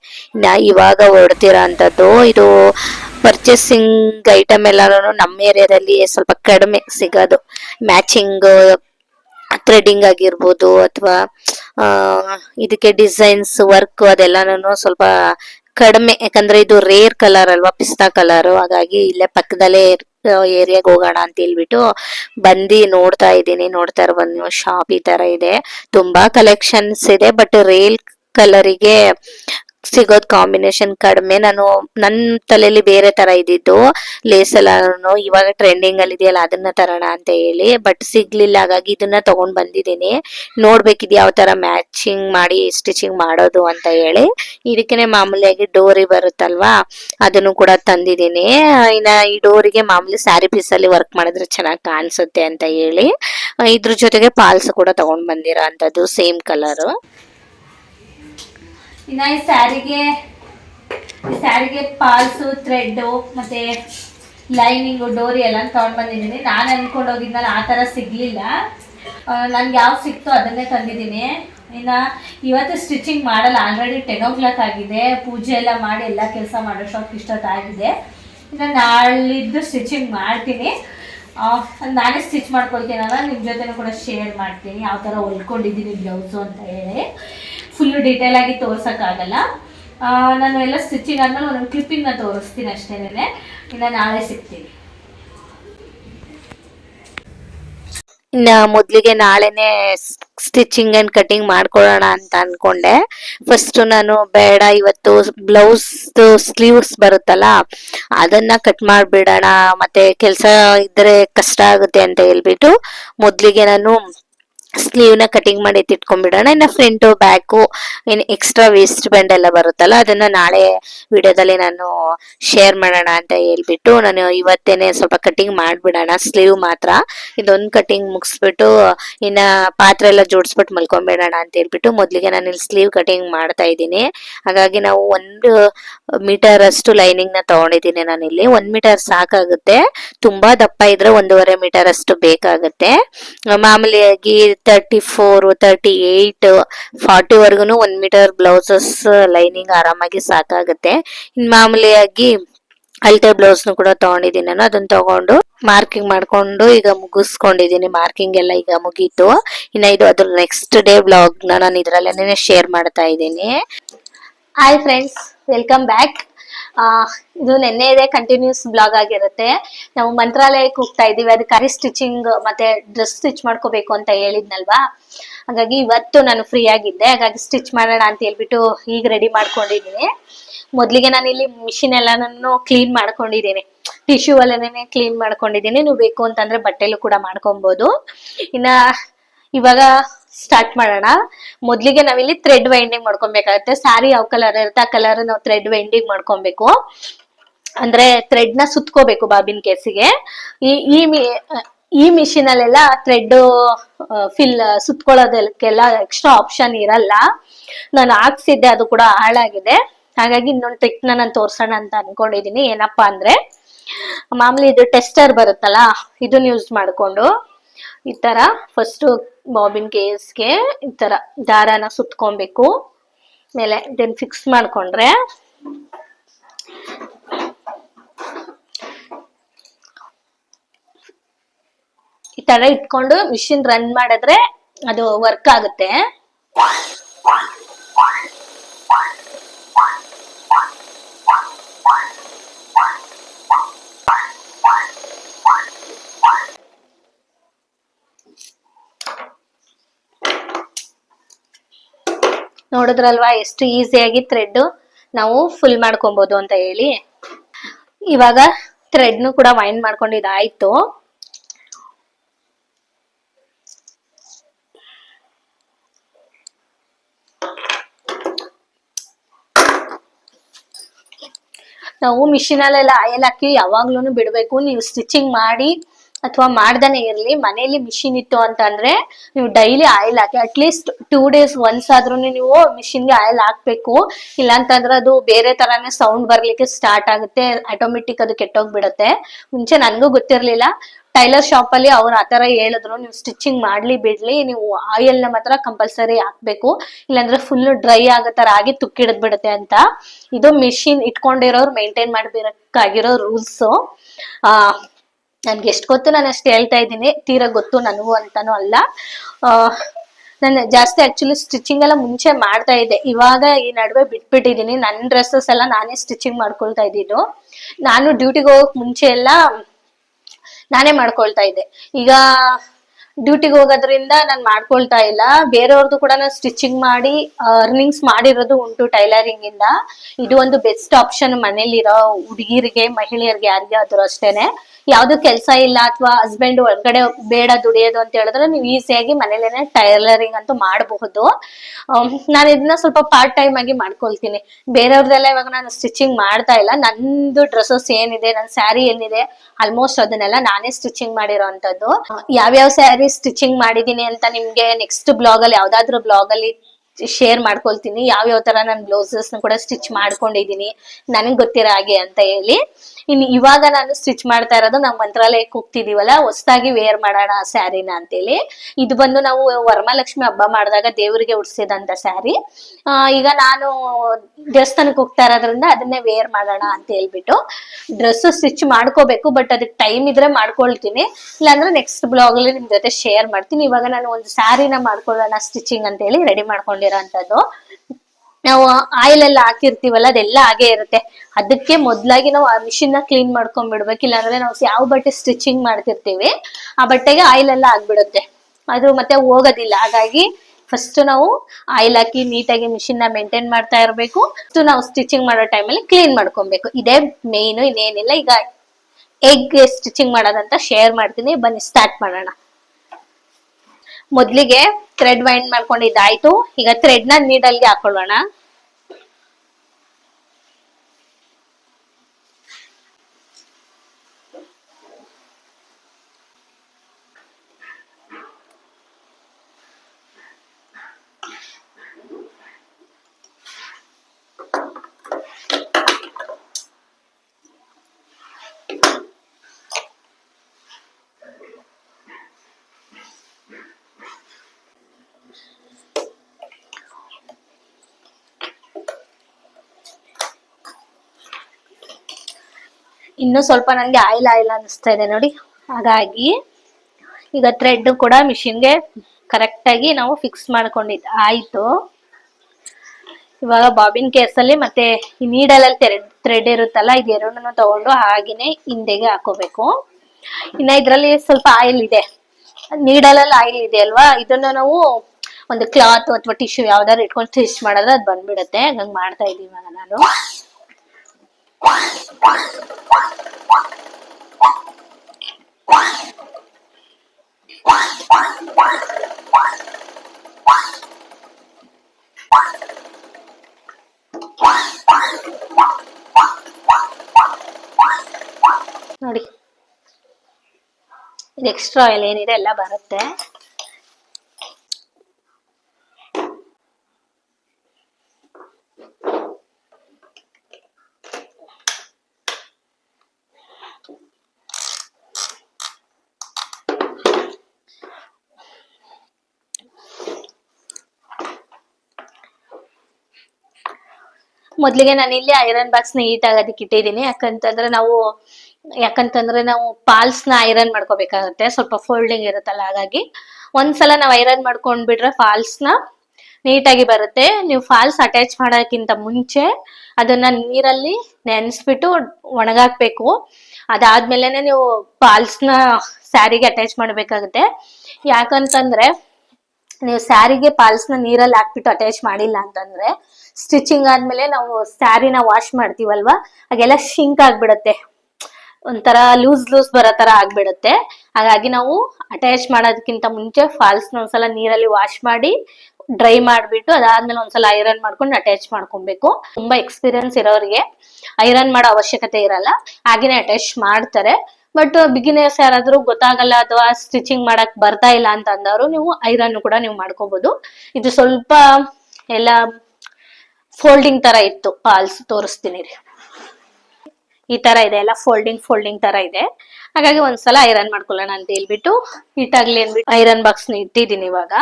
ಇವಾಗ ಹೊರಡ್ತೀರಾ ಅಂಥದ್ದು ಇದು ಪರ್ಚೇಸಿಂಗ್ ಐಟಮ್ ಎಲ್ಲಾನು ನಮ್ಮ ಏರಿಯಾದಲ್ಲಿ ಸ್ವಲ್ಪ ಕಡಿಮೆ ಸಿಗೋದು. ಮ್ಯಾಚಿಂಗ್ ಥ್ರೆಡಿಂಗ್ ಆಗಿರ್ಬೋದು ಅಥವಾ ಇದಕ್ಕೆ ಡಿಸೈನ್ಸ್ ವರ್ಕ್ ಅದೆಲ್ಲನೂ ಸ್ವಲ್ಪ ಕಡಿಮೆ. ಯಾಕಂದ್ರೆ ಇದು ರೇರ್ ಕಲರ್ ಅಲ್ವಾ, ಪಿಸ್ತಾ ಕಲರ್ ಹಾಗಾಗಿ ಇಲ್ಲೇ ಪಕ್ಕದಲ್ಲೇ ಏರಿಯಾಗೆ ಹೋಗೋಣ ಅಂತ ಹೇಳ್ಬಿಟ್ಟು ಬಂದು ನೋಡ್ತಾ ಇದ್ದೀನಿ. ನೋಡ್ತಾ ಇರೋ ಒಂದು ಶಾಪ್ ಈ ತರ ಇದೆ. ತುಂಬಾ ಕಲೆಕ್ಷನ್ಸ್ ಇದೆ ಬಟ್ ರೇಲ್ ಕಲರಿಗೆ ಸಿಗೋದ್ ಕಾಂಬಿನೇಷನ್ ಕಡಿಮೆ. ನಾನು ನನ್ನ ತಲೆಯಲ್ಲಿ ಬೇರೆ ತರ ಇದ್ದಿದ್ದು. ಲೇಸ್ ಎಲ್ಲಾನು ಇವಾಗ ಟ್ರೆಂಡಿಂಗ್ ಅಲ್ಲಿ ಇದೆಯಲ್ಲ, ಅದನ್ನ ತರೋಣ ಅಂತ ಹೇಳಿ. ಬಟ್ ಸಿಗ್ಲಿಲ್ಲ, ಹಾಗಾಗಿ ಇದನ್ನ ತಗೊಂಡ್ ಬಂದಿದ್ದೀನಿ. ನೋಡ್ಬೇಕಿದ್ ಯಾವ ತರ ಮ್ಯಾಚಿಂಗ್ ಮಾಡಿ ಸ್ಟಿಚಿಂಗ್ ಮಾಡೋದು ಅಂತ ಹೇಳಿ. ಇದಕ್ಕೆ ಮಾಮೂಲಿಯಾಗಿ ಡೋರಿ ಬರುತ್ತಲ್ವಾ, ಅದನ್ನು ಕೂಡ ತಂದಿದ್ದೀನಿ. ಇನ್ನ ಈ ಡೋರಿಗೆ ಮಾಮೂಲಿ ಸ್ಯಾರಿ ಪೀಸ್ ಅಲ್ಲಿ ವರ್ಕ್ ಮಾಡಿದ್ರೆ ಚೆನ್ನಾಗಿ ಕಾಣಿಸುತ್ತೆ ಅಂತ ಹೇಳಿ. ಇದ್ರ ಜೊತೆಗೆ ಪಾಲ್ಸ್ ಕೂಡ ತಗೊಂಡ್ ಬಂದಿರೋ ಅಂತದ್ದು ಸೇಮ್ ಕಲರ್ ಇನ್ನ ಈ ಸ್ಯಾರಿಗೆ ಈ ಸ್ಯಾರಿಗೆ ಪಾಲ್ಸು ಥ್ರೆಡ್ಡು ಮತ್ತೆ ಲೈನಿಂಗು, ಡೋರಿ ಎಲ್ಲ ತಗೊಂಡ್ ಬಂದಿದ್ದೀನಿ. ನಾನು ಅನ್ಕೊಂಡು ಹೋಗಿದ್ನಲ್ಲ, ಆ ಥರ ಸಿಗ್ಲಿಲ್ಲ. ನನಗೆ ಯಾವ ಸಿಕ್ತೋ ಅದನ್ನೇ ತಂದಿದ್ದೀನಿ. ಇನ್ನ ಇವತ್ತು ಸ್ಟಿಚಿಂಗ್ ಮಾಡಲ್ಲ ಆಲ್ರೆಡಿ ಟೆನ್ ಓ ಕ್ಲಾಕ್ ಆಗಿದೆ. ಪೂಜೆ ಎಲ್ಲ ಮಾಡಿ ಎಲ್ಲ ಕೆಲಸ ಮಾಡೋ ಶಾಪ್ ಇಷ್ಟೊತ್ತಾಗಿದೆ. ಇನ್ನು ನಾಳಿದ್ದು ಸ್ಟಿಚಿಂಗ್ ಮಾಡ್ತೀನಿ. ನಾನೇ ಸ್ಟಿಚ್ ಮಾಡ್ಕೊಳ್ತೀನಲ್ಲ ನಿಮ್ಮ ಜೊತೆನೂ ಕೂಡ ಶೇರ್ ಮಾಡ್ತೀನಿ. ಯಾವ ಥರ ಹೊಲ್ಕೊಂಡಿದ್ದೀನಿ ಬ್ಲೌಸು ಅಂತ ಹೇಳಿ. ಫುಲ್ಲು ಡೀಟೇಲ್ ಆಗಿ ತೋರ್ಸೋಕ್ಕಾಗಲ್ಲ. ನಾನು ಎಲ್ಲ ಸ್ಟಿಚಿಂಗ್ ಆದ್ಮೇಲೆ ಒಂದೊಂದು ಕ್ಲಿಪ್ಪಿಂಗ್ನ ತೋರಿಸ್ತೀನಿ ಅಷ್ಟೇನೆ ಇನ್ನು ನಾಳೆ ಸಿಗ್ತೀನಿ. ಇನ್ನ ಮೊದ್ಲಿಗೆ ನಾಳೆನೆ ಸ್ಟಿಚಿಂಗ್ ಅಂಡ್ ಕಟಿಂಗ್ ಮಾಡ್ಕೊಳ್ಳೋಣ ಅಂತ ಅನ್ಕೊಂಡೆ. ಫಸ್ಟ್ ನಾನು ಬೇಡ, ಇವತ್ತು ಬ್ಲೌಸ್ ಸ್ಲೀವ್ಸ್ ಬರುತ್ತಲ್ಲ, ಅದನ್ನ ಕಟ್ ಮಾಡಿಬಿಡೋಣ. ಮತ್ತೆ ಕೆಲಸ ಇದ್ರೆ ಕಷ್ಟ ಆಗುತ್ತೆ ಅಂತ ಹೇಳ್ಬಿಟ್ಟು ಮೊದಲಿಗೆ ನಾನು ಸ್ಲೀವ್ನ ಕಟಿಂಗ್ ಮಾಡಿ ಎತ್ತಿಟ್ಕೊಂಡ್ಬಿಡೋಣ ಇನ್ನ ಫ್ರಂಟು ಬ್ಯಾಕು ಏನ್ ಎಕ್ಸ್ಟ್ರಾ ವೇಸ್ಟ್ ಬ್ಯಾಂಡ್ ಎಲ್ಲ ಬರುತ್ತಲ್ಲ, ಅದನ್ನ ನಾಳೆ ವಿಡಿಯೋದಲ್ಲಿ ನಾನು ಶೇರ್ ಮಾಡೋಣ ಅಂತ ಹೇಳ್ಬಿಟ್ಟು ನಾನು ಇವತ್ತೇನೆ ಸ್ವಲ್ಪ ಕಟಿಂಗ್ ಮಾಡ್ಬಿಡೋಣ. ಸ್ಲೀವ್ ಮಾತ್ರ. ಇದೊಂದು ಕಟಿಂಗ್ ಮುಗಿಸ್ಬಿಟ್ಟು ಇನ್ನ ಪಾತ್ರೆ ಎಲ್ಲ ಜೋಡಿಸ್ಬಿಟ್ಟು ಮಲ್ಕೊಂಡ್ಬಿಡೋಣ ಅಂತ ಹೇಳ್ಬಿಟ್ಟು ಮೊದಲಿಗೆ ನಾನು ಇಲ್ಲಿ ಸ್ಲೀವ್ ಕಟಿಂಗ್ ಮಾಡ್ತಾ ಇದ್ದೀನಿ. ಹಾಗಾಗಿ ನಾವು ಒಂದು ಮೀಟರ್ ಅಷ್ಟು ಲೈನಿಂಗ್ನ ತಗೊಂಡಿದ್ದೀನಿ ನಾನು ಇಲ್ಲಿ. ಒಂದ್ ಮೀಟರ್ ಸಾಕಾಗುತ್ತೆ. ತುಂಬಾ ದಪ್ಪ ಇದ್ರೆ ಒಂದೂವರೆ ಮೀಟರ್ ಅಷ್ಟು ಬೇಕಾಗುತ್ತೆ. ಮಾಮೂಲಿಯಾಗಿ thirty four thirty eight forty one metre blouses lining ಆರಾಮಾಗಿ ಸಾಕಾಗುತ್ತೆ. ಇನ್ ಮಾಮೂಲಿಯಾಗಿ ಅಳತೆ ಬ್ಲೌಸ್ ನು ಕೂಡ ತಗೊಂಡಿದ್ದೀನಿ ನಾನು. ಅದನ್ನ ತಗೊಂಡು ಮಾರ್ಕಿಂಗ್ ಮಾಡ್ಕೊಂಡು ಈಗ ಮುಗಿಸ್ಕೊಂಡಿದ್ದೀನಿ ಮಾರ್ಕಿಂಗ್ ಎಲ್ಲ ಈಗ ಮುಗೀತು. ಇನ್ನ ಇದು ಅದ್ರ ನೆಕ್ಸ್ಟ್ ಡೇ ಬ್ಲಾಗ್ ನಾನು ಇದ್ರಲ್ಲೇನೆ ಶೇರ್ ಮಾಡ್ತಾ ಇದ್ದೀನಿ. ಹಾಯ್ ಫ್ರೆಂಡ್ಸ್ ವೆಲ್ಕಮ್ ಬ್ಯಾಕ್ ಇದು ನಿನ್ನೆ ಇದೆ ಕಂಟಿನ್ಯೂಸ್ ಬ್ಲಾಗ್ ಆಗಿರುತ್ತೆ. ನಾವು ಮಂತ್ರಾಲಯಕ್ಕೆ ಹೋಗ್ತಾ ಇದೀವಿ ಅದಕ್ಕಾಗಿ ಸ್ಟಿಚಿಂಗ್ ಮತ್ತೆ ಡ್ರೆಸ್ ಸ್ಟಿಚ್ ಮಾಡ್ಕೋಬೇಕು ಅಂತ ಹೇಳಿದ್ನಲ್ವಾ? ಹಾಗಾಗಿ ಇವತ್ತು ನಾನು ಫ್ರೀ ಆಗಿದ್ದೆ. ಹಾಗಾಗಿ ಸ್ಟಿಚ್ ಮಾಡೋಣ ಅಂತ ಹೇಳ್ಬಿಟ್ಟು ಈಗ ರೆಡಿ ಮಾಡ್ಕೊಂಡಿದ್ದೀನಿ. ಮೊದಲಿಗೆ ನಾನು ಇಲ್ಲಿ ಮಿಷಿನ್ ಎಲ್ಲಾನು ಕ್ಲೀನ್ ಮಾಡ್ಕೊಂಡಿದ್ದೀನಿ. ಟಿಶ್ಯೂ ಅಲ್ಲೇ ಕ್ಲೀನ್ ಮಾಡ್ಕೊಂಡಿದ್ದೀನಿ. ನೀವು ಬೇಕು ಅಂತಂದ್ರೆ ಬಟ್ಟೆಲು ಕೂಡ ಮಾಡ್ಕೊಬಹುದು ಇನ್ನ ಇವಾಗ ಸ್ಟಾರ್ಟ್ ಮಾಡೋಣ. ಮೊದ್ಲಿಗೆ ನಾವಿಲ್ಲಿ ಥ್ರೆಡ್ ವೈಂಡಿಂಗ್ ಮಾಡ್ಕೊಬೇಕಾಗತ್ತೆ. ಸ್ಯಾರಿ ಯಾವ ಕಲರ್ ಇರುತ್ತೆ, ಆ ಕಲರ್ ನಾವು ಥ್ರೆಡ್ ವೈಂಡಿಂಗ್ ಮಾಡ್ಕೊಬೇಕು. ಅಂದ್ರೆ ಥ್ರೆಡ್ನ ಸುತ್ಕೋಬೇಕು ಬಾಬಿನ್ ಕೇಸಿಗೆ. ಈ ಈ ಈ ಮಿಷಿನ್ ಅಲ್ಲೆಲ್ಲ ಥ್ರೆಡ್ ಫಿಲ್ ಸುತ್ಕೊಳ್ಳೋದಕ್ಕೆಲ್ಲ ಎಕ್ಸ್ಟ್ರಾ ಆಪ್ಷನ್ ಇರಲ್ಲ. ನಾನು ಹಾಕ್ಸಿದ್ದೆ, ಅದು ಕೂಡ ಹಾಳಾಗಿದೆ. ಹಾಗಾಗಿ ಇನ್ನೊಂದು ಟ್ರಿಕ್ ನಾನು ತೋರ್ಸೋಣ ಅಂತ ಅನ್ಕೊಂಡಿದೀನಿ. ಏನಪ್ಪಾ ಅಂದ್ರೆ, ಮಾಮೂಲಿ ಇದು ಟೆಸ್ಟರ್ ಬರುತ್ತಲ್ಲ, ಇದನ್ನ ಯೂಸ್ ಮಾಡ್ಕೊಂಡು, ಈ ತರ ಫಸ್ಟ್ ಬಾಬಿನ್ ಕೇಸ್ಗೆ ಈ ತರ ದಾರಾನ ಸುತ್ಕೊಬೇಕು. ಮೇಲೆ ದೆನ್ ಫಿಕ್ಸ್ ಮಾಡ್ಕೊಂಡ್ರೆ. ಈ ತರ ಇಟ್ಕೊಂಡು ಮಿಷಿನ್ ರನ್ ಮಾಡಿದ್ರೆ ಅದು ವರ್ಕ್ ಆಗುತ್ತೆ. ನೋಡಿದ್ರಲ್ವಾ, ಎಷ್ಟು ಈಸಿಯಾಗಿ ಥ್ರೆಡ್ ನಾವು ಫುಲ್ ಮಾಡ್ಕೊಬೋದು ಅಂತ ಹೇಳಿ. ಇವಾಗ ಥ್ರೆಡ್ನು ಕೂಡ ವೈಂಡ್ ಮಾಡ್ಕೊಂಡಿದ್ದಾಯ್ತು. ನಾವು ಮಿಷಿನಲ್ಲೆಲ್ಲ ಆಯಿಲ್ ಹಾಕಿ ಯಾವಾಗ್ಲೂ ಬಿಡಬೇಕು. ನೀವು ಸ್ಟಿಚಿಂಗ್ ಮಾಡಿ ಅಥವಾ ಮಾಡ್ದಾನೆ ಇರ್ಲಿ, ಮನೇಲಿ ಮಿಷಿನ್ ಇತ್ತು ಅಂತಂದ್ರೆ ನೀವು daily oil hockey at least two days once ಆದ್ರೂ ನೀವು ಮಿಷಿನ್ಗೆ ಆಯಿಲ್ ಹಾಕ್ಬೇಕು. ಇಲ್ಲ ಅಂತಂದ್ರೆ ಅದು ಬೇರೆ ತರಾನೇ ಸೌಂಡ್ ಬರ್ಲಿಕ್ಕೆ ಸ್ಟಾರ್ಟ್ ಆಗುತ್ತೆ ಆಟೋಮೆಟಿಕ್ ಅದು ಕೆಟ್ಟೋಗ್ಬಿಡತ್ತೆ. ಮುಂಚೆ ನನಗೂ ಗೊತ್ತಿರ್ಲಿಲ್ಲ. ಟೈಲರ್ ಶಾಪ್ ಅಲ್ಲಿ ಅವ್ರು ಆತರ ಹೇಳಿದ್ರು, ನೀವು ಸ್ಟಿಚಿಂಗ್ ಮಾಡ್ಲಿ ಬಿಡ್ಲಿ, ನೀವು ಆಯಿಲ್ನ ಮಾತ್ರ ಕಂಪಲ್ಸರಿ ಹಾಕ್ಬೇಕು. ಇಲ್ಲಾಂದ್ರೆ ಫುಲ್ ಡ್ರೈ ಆಗೋ ತರ ಆಗಿ ತುಕ್ಕಿಡದ್ ಬಿಡುತ್ತೆ ಅಂತ. ಇದು ಮಿಷಿನ್ ಇಟ್ಕೊಂಡಿರೋರು ಮೇಂಟೈನ್ ಮಾಡ್ಬೇಕಾಗಿರೋ ರೂಲ್ಸ್ ಆ ನನ್ಗೆ ಎಷ್ಟು ಗೊತ್ತು ನಾನು ಅಷ್ಟು ಹೇಳ್ತಾ ಇದ್ದೀನಿ. ತೀರಾ ಗೊತ್ತು ನನಗೂ ಅಂತಾನೂ ಅಲ್ಲ. ನಾನು ಜಾಸ್ತಿ ಆಕ್ಚುಲಿ ಸ್ಟಿಚಿಂಗ್ ಎಲ್ಲ ಮುಂಚೆ ಮಾಡ್ತಾ ಇದ್ದೆ. ಇವಾಗ ಈ ನಡುವೆ ಬಿಟ್ಬಿಟ್ಟಿದ್ದೀನಿ. ನನ್ನ ಡ್ರೆಸ್ಸಸ್ ಎಲ್ಲ ನಾನೇ ಸ್ಟಿಚಿಂಗ್ ಮಾಡ್ಕೊಳ್ತಾ ಇದ್ದಿದ್ದು ನಾನು ಡ್ಯೂಟಿಗೆ ಹೋಗಕ್ ಮುಂಚೆ ಎಲ್ಲ ನಾನೇ ಮಾಡ್ಕೊಳ್ತಾ ಇದ್ದೆ. ಈಗ ಡ್ಯೂಟಿಗೆ ಹೋಗೋದ್ರಿಂದ ನಾನು ಮಾಡ್ಕೊಳ್ತಾ ಇಲ್ಲ. ಬೇರೆಯವ್ರದ್ದು ಕೂಡ ನಾನು ಸ್ಟಿಚಿಂಗ್ ಮಾಡಿ ಅರ್ನಿಂಗ್ಸ್ ಮಾಡಿರೋದು ಉಂಟು ಟೈಲರಿಂಗ್ ಇಂದ. ಇದು ಒಂದು ಬೆಸ್ಟ್ ಆಪ್ಷನ್ ಮನೇಲಿರೋ ಹುಡುಗಿರಿಗೆ, ಮಹಿಳೆಯರಿಗೆ ಯಾರಿಗಾದ್ರೂ ಅಷ್ಟೇನೆ. ಯಾವ್ದು ಕೆಲಸ ಇಲ್ಲ ಅಥವಾ ಹಸ್ಬೆಂಡ್ ಹೊರಗಡೆ ಬೇಡ ದುಡಿಯೋದು ಅಂತ ಹೇಳಿದ್ರೆ ನೀವು ಈಸಿಯಾಗಿ ಮನೇಲೇನೆ ಟೈಲರಿಂಗ್ ಅಂತೂ ಮಾಡಬಹುದು. ನಾನು ಇದನ್ನ ಸ್ವಲ್ಪ ಪಾರ್ಟ್ ಟೈಮ್ ಆಗಿ ಮಾಡ್ಕೊಳ್ತೀನಿ. ಬೇರೆಯವ್ರದೆಲ್ಲ ಇವಾಗ ನಾನು ಸ್ಟಿಚಿಂಗ್ ಮಾಡ್ತಾ ಇಲ್ಲ. ನಂದು ಡ್ರೆಸ್ಸಸ್ ಏನಿದೆ ನನ್ನ ಸ್ಯಾರಿ ಏನಿದೆ ಆಲ್ಮೋಸ್ಟ್ ಅದನ್ನೆಲ್ಲ ನಾನೇ ಸ್ಟಿಚಿಂಗ್ ಮಾಡಿರೋ ಅಂತದ್ದು ಯಾವ್ಯಾವ ಸ್ಯಾರಿ ಸ್ಟಿಚಿಂಗ್ ಮಾಡಿದೀನಿ ಅಂತ ನಿಮ್ಗೆ ನೆಕ್ಸ್ಟ್ ಬ್ಲಾಗ್ ಅಲ್ಲಿ, ಯಾವ್ದಾದ್ರು ಬ್ಲಾಗ್ ಅಲ್ಲಿ ಶೇರ್ ಮಾಡ್ಕೊಳ್ತೀನಿ. ಯಾವ್ಯಾವ ತರ ನಾನು ಬ್ಲೌಸಸ್ ಕೂಡ ಸ್ಟಿಚ್ ಮಾಡ್ಕೊಂಡಿದ್ದೀನಿ. ನನಗೆ ಗೊತ್ತಿರೋ ಹಾಗೆ ಅಂತ ಹೇಳಿ. ಇನ್ನು ಇವಾಗ ನಾನು ಸ್ಟಿಚ್ ಮಾಡ್ತಾ ಇರೋದು ನಾವು ಮಂತ್ರಾಲಯಕ್ಕೆ ಹೋಗ್ತಿದೀವಲ್ಲ, ಹೊಸದಾಗಿ ವೇರ್ ಮಾಡೋಣ ಸ್ಯಾರಿನ ಅಂತೇಳಿ. ಇದು ಬಂದು ನಾವು ವರಮಹಾಲಕ್ಷ್ಮಿ ಹಬ್ಬ ಮಾಡಿದಾಗ ದೇವರಿಗೆ ಉಡ್ಸಿದಂತ ಸ್ಯಾರಿ. ಈಗ ನಾನು ದೇವಸ್ಥಾನಕ್ಕೆ ಹೋಗ್ತಾ ಇರೋದ್ರಿಂದ ಅದನ್ನೇ ವೇರ್ ಮಾಡೋಣ ಅಂತ ಹೇಳ್ಬಿಟ್ಟು ಡ್ರೆಸ್ ಸ್ಟಿಚ್ ಮಾಡ್ಕೋಬೇಕು ಬಟ್ ಅದಕ್ಕೆ ಟೈಮ್ ಇದ್ರೆ ಮಾಡ್ಕೊಳ್ತೀನಿ. ಇಲ್ಲಾಂದ್ರೆ ನೆಕ್ಸ್ಟ್ ಬ್ಲಾಗ್ ಅಲ್ಲಿ ನಿಮ್ ಜೊತೆ ಶೇರ್ ಮಾಡ್ತೀನಿ. ಇವಾಗ ನಾನು ಒಂದು ಸ್ಯಾರಿನ ಮಾಡ್ಕೊಳ್ಳೋಣ ಸ್ಟಿಚಿಂಗ್ ಅಂತ ಹೇಳಿ ರೆಡಿ ಮಾಡ್ಕೊಂಡಿರೋ ಅಂತದ್ದು ನಾವು ಆಯಿಲ್ ಎಲ್ಲ ಹಾಕಿರ್ತೀವಲ್ಲ, ಅದೆಲ್ಲ ಹಾಗೆ ಇರುತ್ತೆ. ಅದಕ್ಕೆ ಮೊದ್ಲಾಗಿ ನಾವು ಆ ಮಿಷಿನ್ನ ಕ್ಲೀನ್ ಮಾಡ್ಕೊಂಡ್ಬಿಡ್ಬೇಕು ಇಲ್ಲಾಂದ್ರೆ ನಾವು ಯಾವ ಬಟ್ಟೆ ಸ್ಟಿಚಿಂಗ್ ಮಾಡ್ತಿರ್ತೀವಿ, ಆ ಬಟ್ಟೆಗೆ ಆಯಿಲ್ ಎಲ್ಲ ಆಗ್ಬಿಡುತ್ತೆ. ಅದು ಮತ್ತೆ ಹೋಗೋದಿಲ್ಲ. ಹಾಗಾಗಿ ಫಸ್ಟ್ ನಾವು ಆಯಿಲ್ ಹಾಕಿ ನೀಟಾಗಿ ಮಿಷಿನ್ನ ಮೇಂಟೈನ್ ಮಾಡ್ತಾ ಇರಬೇಕು. ನಾವು ಸ್ಟಿಚಿಂಗ್ ಮಾಡೋ ಟೈಮಲ್ಲಿ ಕ್ಲೀನ್ ಮಾಡ್ಕೊಬೇಕು. ಇದೇ ಮೇನ್ ಇನ್ನೇನಿಲ್ಲ. ಈಗ ಎಗ್ ಸ್ಟಿಚಿಂಗ್ ಮಾಡೋದಂತ ಶೇರ್ ಮಾಡ್ತೀನಿ. ಬನ್ನಿ ಸ್ಟಾರ್ಟ್ ಮಾಡೋಣ. ಮೊದ್ಲಿಗೆ ಥ್ರೆಡ್ ವೈಂಡ್ ಮಾಡ್ಕೊಂಡಿದ್ದಾಯ್ತು. ಈಗ ಥ್ರೆಡ್ನ ನೀಡಲ್ಗೆ ಹಾಕೊಳ್ಳೋಣ. ಇನ್ನು ಸ್ವಲ್ಪ ನನಗೆ ಆಯಿಲ್ ಆಯಿಲ್ ಅನಿಸ್ತಾ ಇದೆ ನೋಡಿ. ಹಾಗಾಗಿ ಈಗ ಥ್ರೆಡ್ ಕೂಡ ಮಿಷಿನ್ಗೆ ಕರೆಕ್ಟಾಗಿ ನಾವು ಫಿಕ್ಸ್ ಮಾಡ್ಕೊಂಡಿದ್ದು ಆಯಿತು. ಇವಾಗ ಬಾಬಿನ್ ಕೇಸಲ್ಲಿ ಮತ್ತೆ ಈ ನೀಡಲಲ್ಲಿ ಥ್ರೆಡ್ ಥ್ರೆಡ್ ಇರುತ್ತಲ್ಲ, ಇದು ಎರಡನ್ನೂ ತಗೊಂಡು ಹಾಗೆಯೇ ಹಿಂದೆಗೆ ಹಾಕೋಬೇಕು. ಇನ್ನ ಇದರಲ್ಲಿ ಸ್ವಲ್ಪ ಆಯಿಲ್ ಇದೆ. ನೀಡಲಲ್ಲಿ ಆಯಿಲ್ ಇದೆ ಅಲ್ವಾ? ಇದನ್ನ ನಾವು ಒಂದು ಕ್ಲಾತ್ ಅಥವಾ ಟಿಶ್ಯೂ ಯಾವ್ದಾದ್ರು ಇಟ್ಕೊಂಡು ಸ್ಟಿಚ್ ಮಾಡಿದ್ರೆ ಅದು ಬಂದ್ಬಿಡುತ್ತೆ. ಹಂಗೆ ಮಾಡ್ತಾ ಇದ್ದೀವಿ ನಾನು. ನೋಡಿ. ಇದು ಎಕ್ಸ್ಟ್ರಾ ಆಯಿಲ್ ಏನಿದೆ ಎಲ್ಲ ಬರುತ್ತೆ. ಮೊದ್ಲಿಗೆ ನಾನು ಇಲ್ಲಿ ಐರನ್ ಬಾಕ್ಸ್ನ ಹೀಟ್ ಆಗೋದಕ್ಕೆ ಇಟ್ಟಿದ್ದೀನಿ. ಯಾಕಂತಂದ್ರೆ ನಾವು ಯಾಕಂತಂದ್ರೆ ನಾವು ಪಾಲ್ಸ್ನ ಐರನ್ ಮಾಡ್ಕೋಬೇಕಾಗುತ್ತೆ. ಸ್ವಲ್ಪ ಫೋಲ್ಡಿಂಗ್ ಇರುತ್ತಲ್ಲ, ಹಾಗಾಗಿ ಒಂದ್ಸಲ ನಾವು ಐರನ್ ಮಾಡ್ಕೊಂಡ್ಬಿಟ್ರೆ ಫಾಲ್ಸ್ನ ನೀಟಾಗಿ ಬರುತ್ತೆ. ನೀವು ಫಾಲ್ಸ್ ಅಟ್ಯಾಚ್ ಮಾಡೋಕ್ಕಿಂತ ಮುಂಚೆ ಅದನ್ನ ನೀರಲ್ಲಿ ನೆನೆಸ್ಬಿಟ್ಟು ಒಣಗಾಕ್ಬೇಕು. ಅದಾದ್ಮೇಲೆನೆ ನೀವು ಫಾಲ್ಸ್ನ ಸ್ಯಾರಿಗೆ ಅಟ್ಯಾಚ್ ಮಾಡಬೇಕಾಗುತ್ತೆ. ಯಾಕಂತಂದ್ರೆ ನೀವು ಸ್ಯಾರಿಗೆ ಪಾಲ್ಸ್ನ ನೀರಲ್ಲಿ ಹಾಕ್ಬಿಟ್ಟು ಅಟ್ಯಾಚ್ ಮಾಡಿಲ್ಲ ಅಂತಂದ್ರೆ ಸ್ಟಿಚಿಂಗ್ ಆದ್ಮೇಲೆ ನಾವು ಸ್ಯಾರಿನ ವಾಶ್ ಮಾಡ್ತೀವಲ್ವಾ? ಹಾಗೆಲ್ಲ ಶಿಂಕ್ ಆಗ್ಬಿಡತ್ತೆ. ಒಂಥರ ಲೂಸ್ ಲೂಸ್ ಬರೋ ತರ ಆಗ್ಬಿಡುತ್ತೆ. ಹಾಗಾಗಿ ನಾವು ಅಟ್ಯಾಚ್ ಮಾಡೋದಕ್ಕಿಂತ ಮುಂಚೆ ಫಾಲ್ಸ್ನ ಒಂದ್ಸಲ ನೀರಲ್ಲಿ ವಾಶ್ ಮಾಡಿ ಡ್ರೈ ಮಾಡಿಬಿಟ್ಟು ಅದಾದ್ಮೇಲೆ ಒಂದ್ಸಲ ಐರನ್ ಮಾಡ್ಕೊಂಡು ಅಟ್ಯಾಚ್ ಮಾಡ್ಕೊಬೇಕು. ತುಂಬಾ ಎಕ್ಸ್ಪೀರಿಯನ್ಸ್ ಇರೋರಿಗೆ. ಐರನ್ ಮಾಡೋ ಅವಶ್ಯಕತೆ ಇರಲ್ಲ. ಹಾಗೇನೆ ಅಟ್ಯಾಚ್ ಮಾಡ್ತಾರೆ. ಬಟ್ ಬಿಗಿನರ್ಸ್ ಯಾರಾದ್ರೂ ಗೊತ್ತಾಗಲ್ಲ ಅಥವಾ ಸ್ಟಿಚಿಂಗ್ ಮಾಡಕ್ ಬರ್ತಾ ಇಲ್ಲ ಅಂತ ಅಂದವರು ನೀವು ಐರನ್ ಕೂಡ ನೀವು ಮಾಡ್ಕೋಬಹುದು ಇದು ಸ್ವಲ್ಪ ಎಲ್ಲ ಫೋಲ್ಡಿಂಗ್ ತರ ಇತ್ತು ಪಾಲ್ಸ್ ತೋರಿಸ್ತೀನಿ ರೀ. ಈ ತರ ಇದೆ, ಎಲ್ಲ ಫೋಲ್ಡಿಂಗ್ ಫೋಲ್ಡಿಂಗ್ ತರ ಇದೆ. ಹಾಗಾಗಿ ಒಂದ್ಸಲ ಐರನ್ ಮಾಡ್ಕೊಳ್ಳೋಣ ಅಂತ ಹೇಳ್ಬಿಟ್ಟು ಇಟ್ಟಾಗ್ಲಿ ಅಂದ್ಬಿಟ್ಟು ಐರನ್ ಬಾಕ್ಸ್ ಇಟ್ಟಿದ್ದೀನಿ ಇವಾಗ.